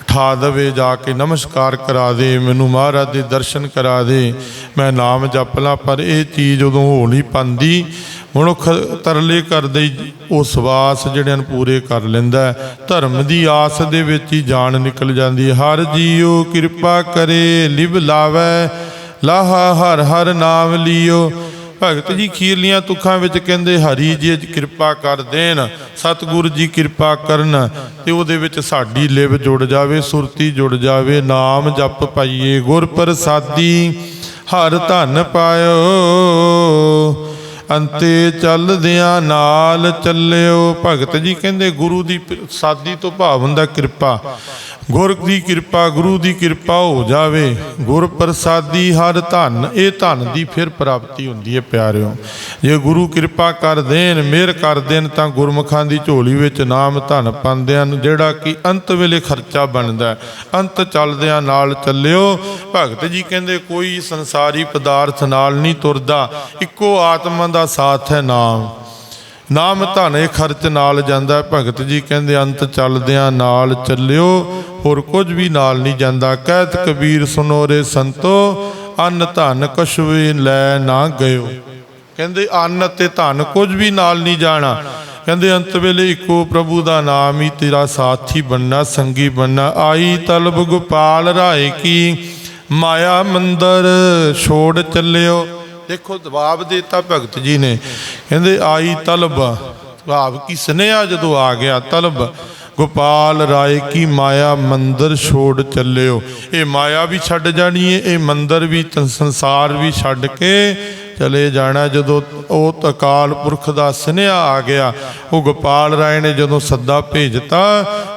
Speaker 1: ਉਠਾ ਦੇਵੇ, ਜਾ ਕੇ ਨਮਸਕਾਰ ਕਰਾ ਦੇ, ਮੈਨੂੰ ਮਹਾਰਾਜ ਦੇ ਦਰਸ਼ਨ ਕਰਾ ਦੇ। ਮੈਂ ਨਾਮ ਜਪ ਲਾਂ, ਪਰ ਇਹ ਚੀਜ਼ ਉਦੋਂ ਹੋ ਨਹੀਂ ਪਾਂਦੀ। ਮਨੁੱਖ ਤਰਲੇ ਕਰਦੇ ਹੀ ਉਹ ਸਵਾਸ ਜਿਹੜੇ ਹਨ ਪੂਰੇ ਕਰ ਲੈਂਦਾ ਧਰਮ ਦੀ ਆਸ ਦੇ ਵਿੱਚ ਹੀ ਜਾਨ ਨਿਕਲ ਜਾਂਦੀ ਹੈ। ਹਰ ਜੀਉ ਕਿਰਪਾ ਕਰੇ, ਲਿਵ ਲਾਵੈ, ਲਾਹਾ ਹਰ ਹਰ ਨਾਮ ਲਿਓ। ਭਗਤ ਜੀ ਖੀਰਲੀਆਂ ਤੁਖਾਂ ਵਿੱਚ ਕਹਿੰਦੇ, ਹਰੀ ਜੀ ਕਿਰਪਾ ਕਰ ਦੇਣ, ਸਤਿਗੁਰੂ ਜੀ ਕਿਰਪਾ ਕਰਨ, ਤੇ ਉਹਦੇ ਵਿੱਚ ਸਾਡੀ ਲਿਵ ਜੁੜ ਜਾਵੇ, ਸੁਰਤੀ ਜੁੜ ਜਾਵੇ, ਨਾਮ ਜਪ ਪਾਈਏ ਗੁਰ ਪ੍ਰਸਾਦੀ ਹਰ ਧਨ ਪਾਇਓ। ਅੰਤੇ ਚੱਲਦਿਆਂ ਨਾਲ ਚੱਲਿਓ। ਭਗਤ ਜੀ ਕਹਿੰਦੇ, ਗੁਰੂ ਦੀ ਸਾਦੀ ਤੋਂ ਭਾਵ ਹੁੰਦਾ ਕਿਰਪਾ। ਗੁਰ ਦੀ ਕਿਰਪਾ, ਗੁਰੂ ਦੀ ਕਿਰਪਾ ਹੋ ਜਾਵੇ। ਗੁਰ ਪ੍ਰਸਾਦੀ ਹਰ ਧਨ, ਇਹ ਧਨ ਦੀ ਫਿਰ ਪ੍ਰਾਪਤੀ ਹੁੰਦੀ ਹੈ ਪਿਆਰਿਓ। ਜੇ ਗੁਰੂ ਕਿਰਪਾ ਕਰ ਦੇਣ, ਮਿਹਰ ਕਰ ਦੇਣ, ਤਾਂ ਗੁਰਮੁਖਾਂ ਦੀ ਝੋਲੀ ਵਿੱਚ ਨਾਮ ਧਨ ਪਾਉਂਦੇ ਹਨ, ਜਿਹੜਾ ਕਿ ਅੰਤ ਵੇਲੇ ਖਰਚਾ ਬਣਦਾ ਅੰਤ ਚੱਲਦਿਆਂ ਨਾਲ ਚੱਲਿਓ। ਭਗਤ ਜੀ ਕਹਿੰਦੇ, ਕੋਈ ਸੰਸਾਰੀ ਪਦਾਰਥ ਨਾਲ ਨਹੀਂ ਤੁਰਦਾ। ਇੱਕੋ ਆਤਮਾ ਦਾ ਸਾਥ ਹੈ ਨਾਮ। ਨਾਮ ਧਨ ਇਹ ਖਰਚ ਨਾਲ ਜਾਂਦਾ ਭਗਤ ਜੀ ਕਹਿੰਦੇ, ਅੰਤ ਚੱਲਦਿਆਂ ਨਾਲ ਚੱਲਿਓ, ਹੋਰ ਕੁਝ ਵੀ ਨਾਲ ਨਹੀਂ ਜਾਂਦਾ। ਕਹਿਤ ਕਬੀਰ ਸੁਨੋ ਰੇ ਸੰਤੋ, ਅੰਨ ਧਨ ਕਛ ਵੀ ਲੈ ਨਾ ਗਇਓ। ਕਹਿੰਦੇ, ਅੰਨ ਤੇ ਧਨ ਕੁਝ ਵੀ ਨਾਲ ਨਹੀਂ ਜਾਣਾ। ਕਹਿੰਦੇ, ਅੰਤ ਵੇਲੇ ਇੱਕੋ ਪ੍ਰਭੂ ਦਾ ਨਾਮ ਹੀ ਤੇਰਾ ਸਾਥੀ ਬੰਨਾ, ਸੰਗੀ ਬੰਨਾ। ਆਈ ਤਲਬ ਗੋਪਾਲ ਰਾਏ ਕੀ, ਮਾਇਆ ਮੰਦਰ ਛੋੜ ਚੱਲਿਓ। ਦੇਖੋ ਜਵਾਬ ਦਿੱਤਾ ਭਗਤ ਜੀ ਨੇ। ਕਹਿੰਦੇ, ਆਈ ਤਲਬ। ਭਾਵ ਕੀ ਸਨੇਹਾ ਜਦੋਂ ਆ ਗਿਆ ਤਲਬ? ਗੋਪਾਲ ਰਾਏ ਕੀ ਮਾਇਆ ਮੰਦਰ ਛੋੜ ਚੱਲਿਓ। ਇਹ ਮਾਇਆ ਵੀ ਛੱਡ ਜਾਣੀ ਏ, ਇਹ ਮੰਦਰ ਵੀ ਸੰਸਾਰ ਵੀ ਛੱਡ ਕੇ ਚਲੇ ਜਾਣਾ ਜਦੋਂ ਉਹ ਅਕਾਲ ਪੁਰਖ ਦਾ ਸਨੇਹਾ ਆ ਗਿਆ। ਉਹ ਗੋਪਾਲ ਰਾਏ ਨੇ ਜਦੋਂ ਸੱਦਾ ਭੇਜਤਾ,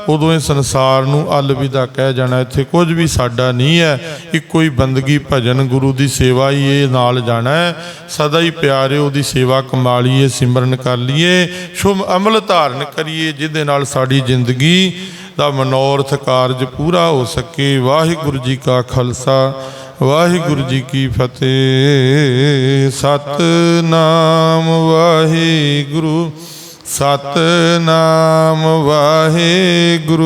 Speaker 1: ਉਦੋਂ ਇਹ ਸੰਸਾਰ ਨੂੰ ਅਲਵਿਦਾ ਕਹਿ ਜਾਣਾ, ਇੱਥੇ ਕੁਝ ਵੀ ਸਾਡਾ ਨਹੀਂ ਹੈ। ਇੱਕੋ ਹੀ ਬੰਦਗੀ ਭਜਨ ਗੁਰੂ ਦੀ ਸੇਵਾ ਹੀ ਇਹ ਨਾਲ ਜਾਣਾ ਹੈ। ਸਦਾ ਹੀ ਪਿਆਰੇ ਉਹਦੀ ਸੇਵਾ ਕਮਾ ਲਈਏ ਸਿਮਰਨ ਕਰ ਲਈਏ, ਸ਼ੁਭ ਅਮਲ ਧਾਰਨ ਕਰੀਏ, ਜਿਹਦੇ ਨਾਲ ਸਾਡੀ ਜ਼ਿੰਦਗੀ ਦਾ ਮਨੋਰਥ ਕਾਰਜ ਪੂਰਾ ਹੋ ਸਕੇ। ਵਾਹਿਗੁਰੂ ਜੀ ਕਾ ਖਾਲਸਾ। ਵਾਹਿਗੁਰੂ ਜੀ ਕੀ ਫਤਿਹ। ਸਤਨਾਮ ਵਾਹਿਗੁਰੂ। ਸਤਨਾਮ ਵਾਹਿਗੁਰੂ।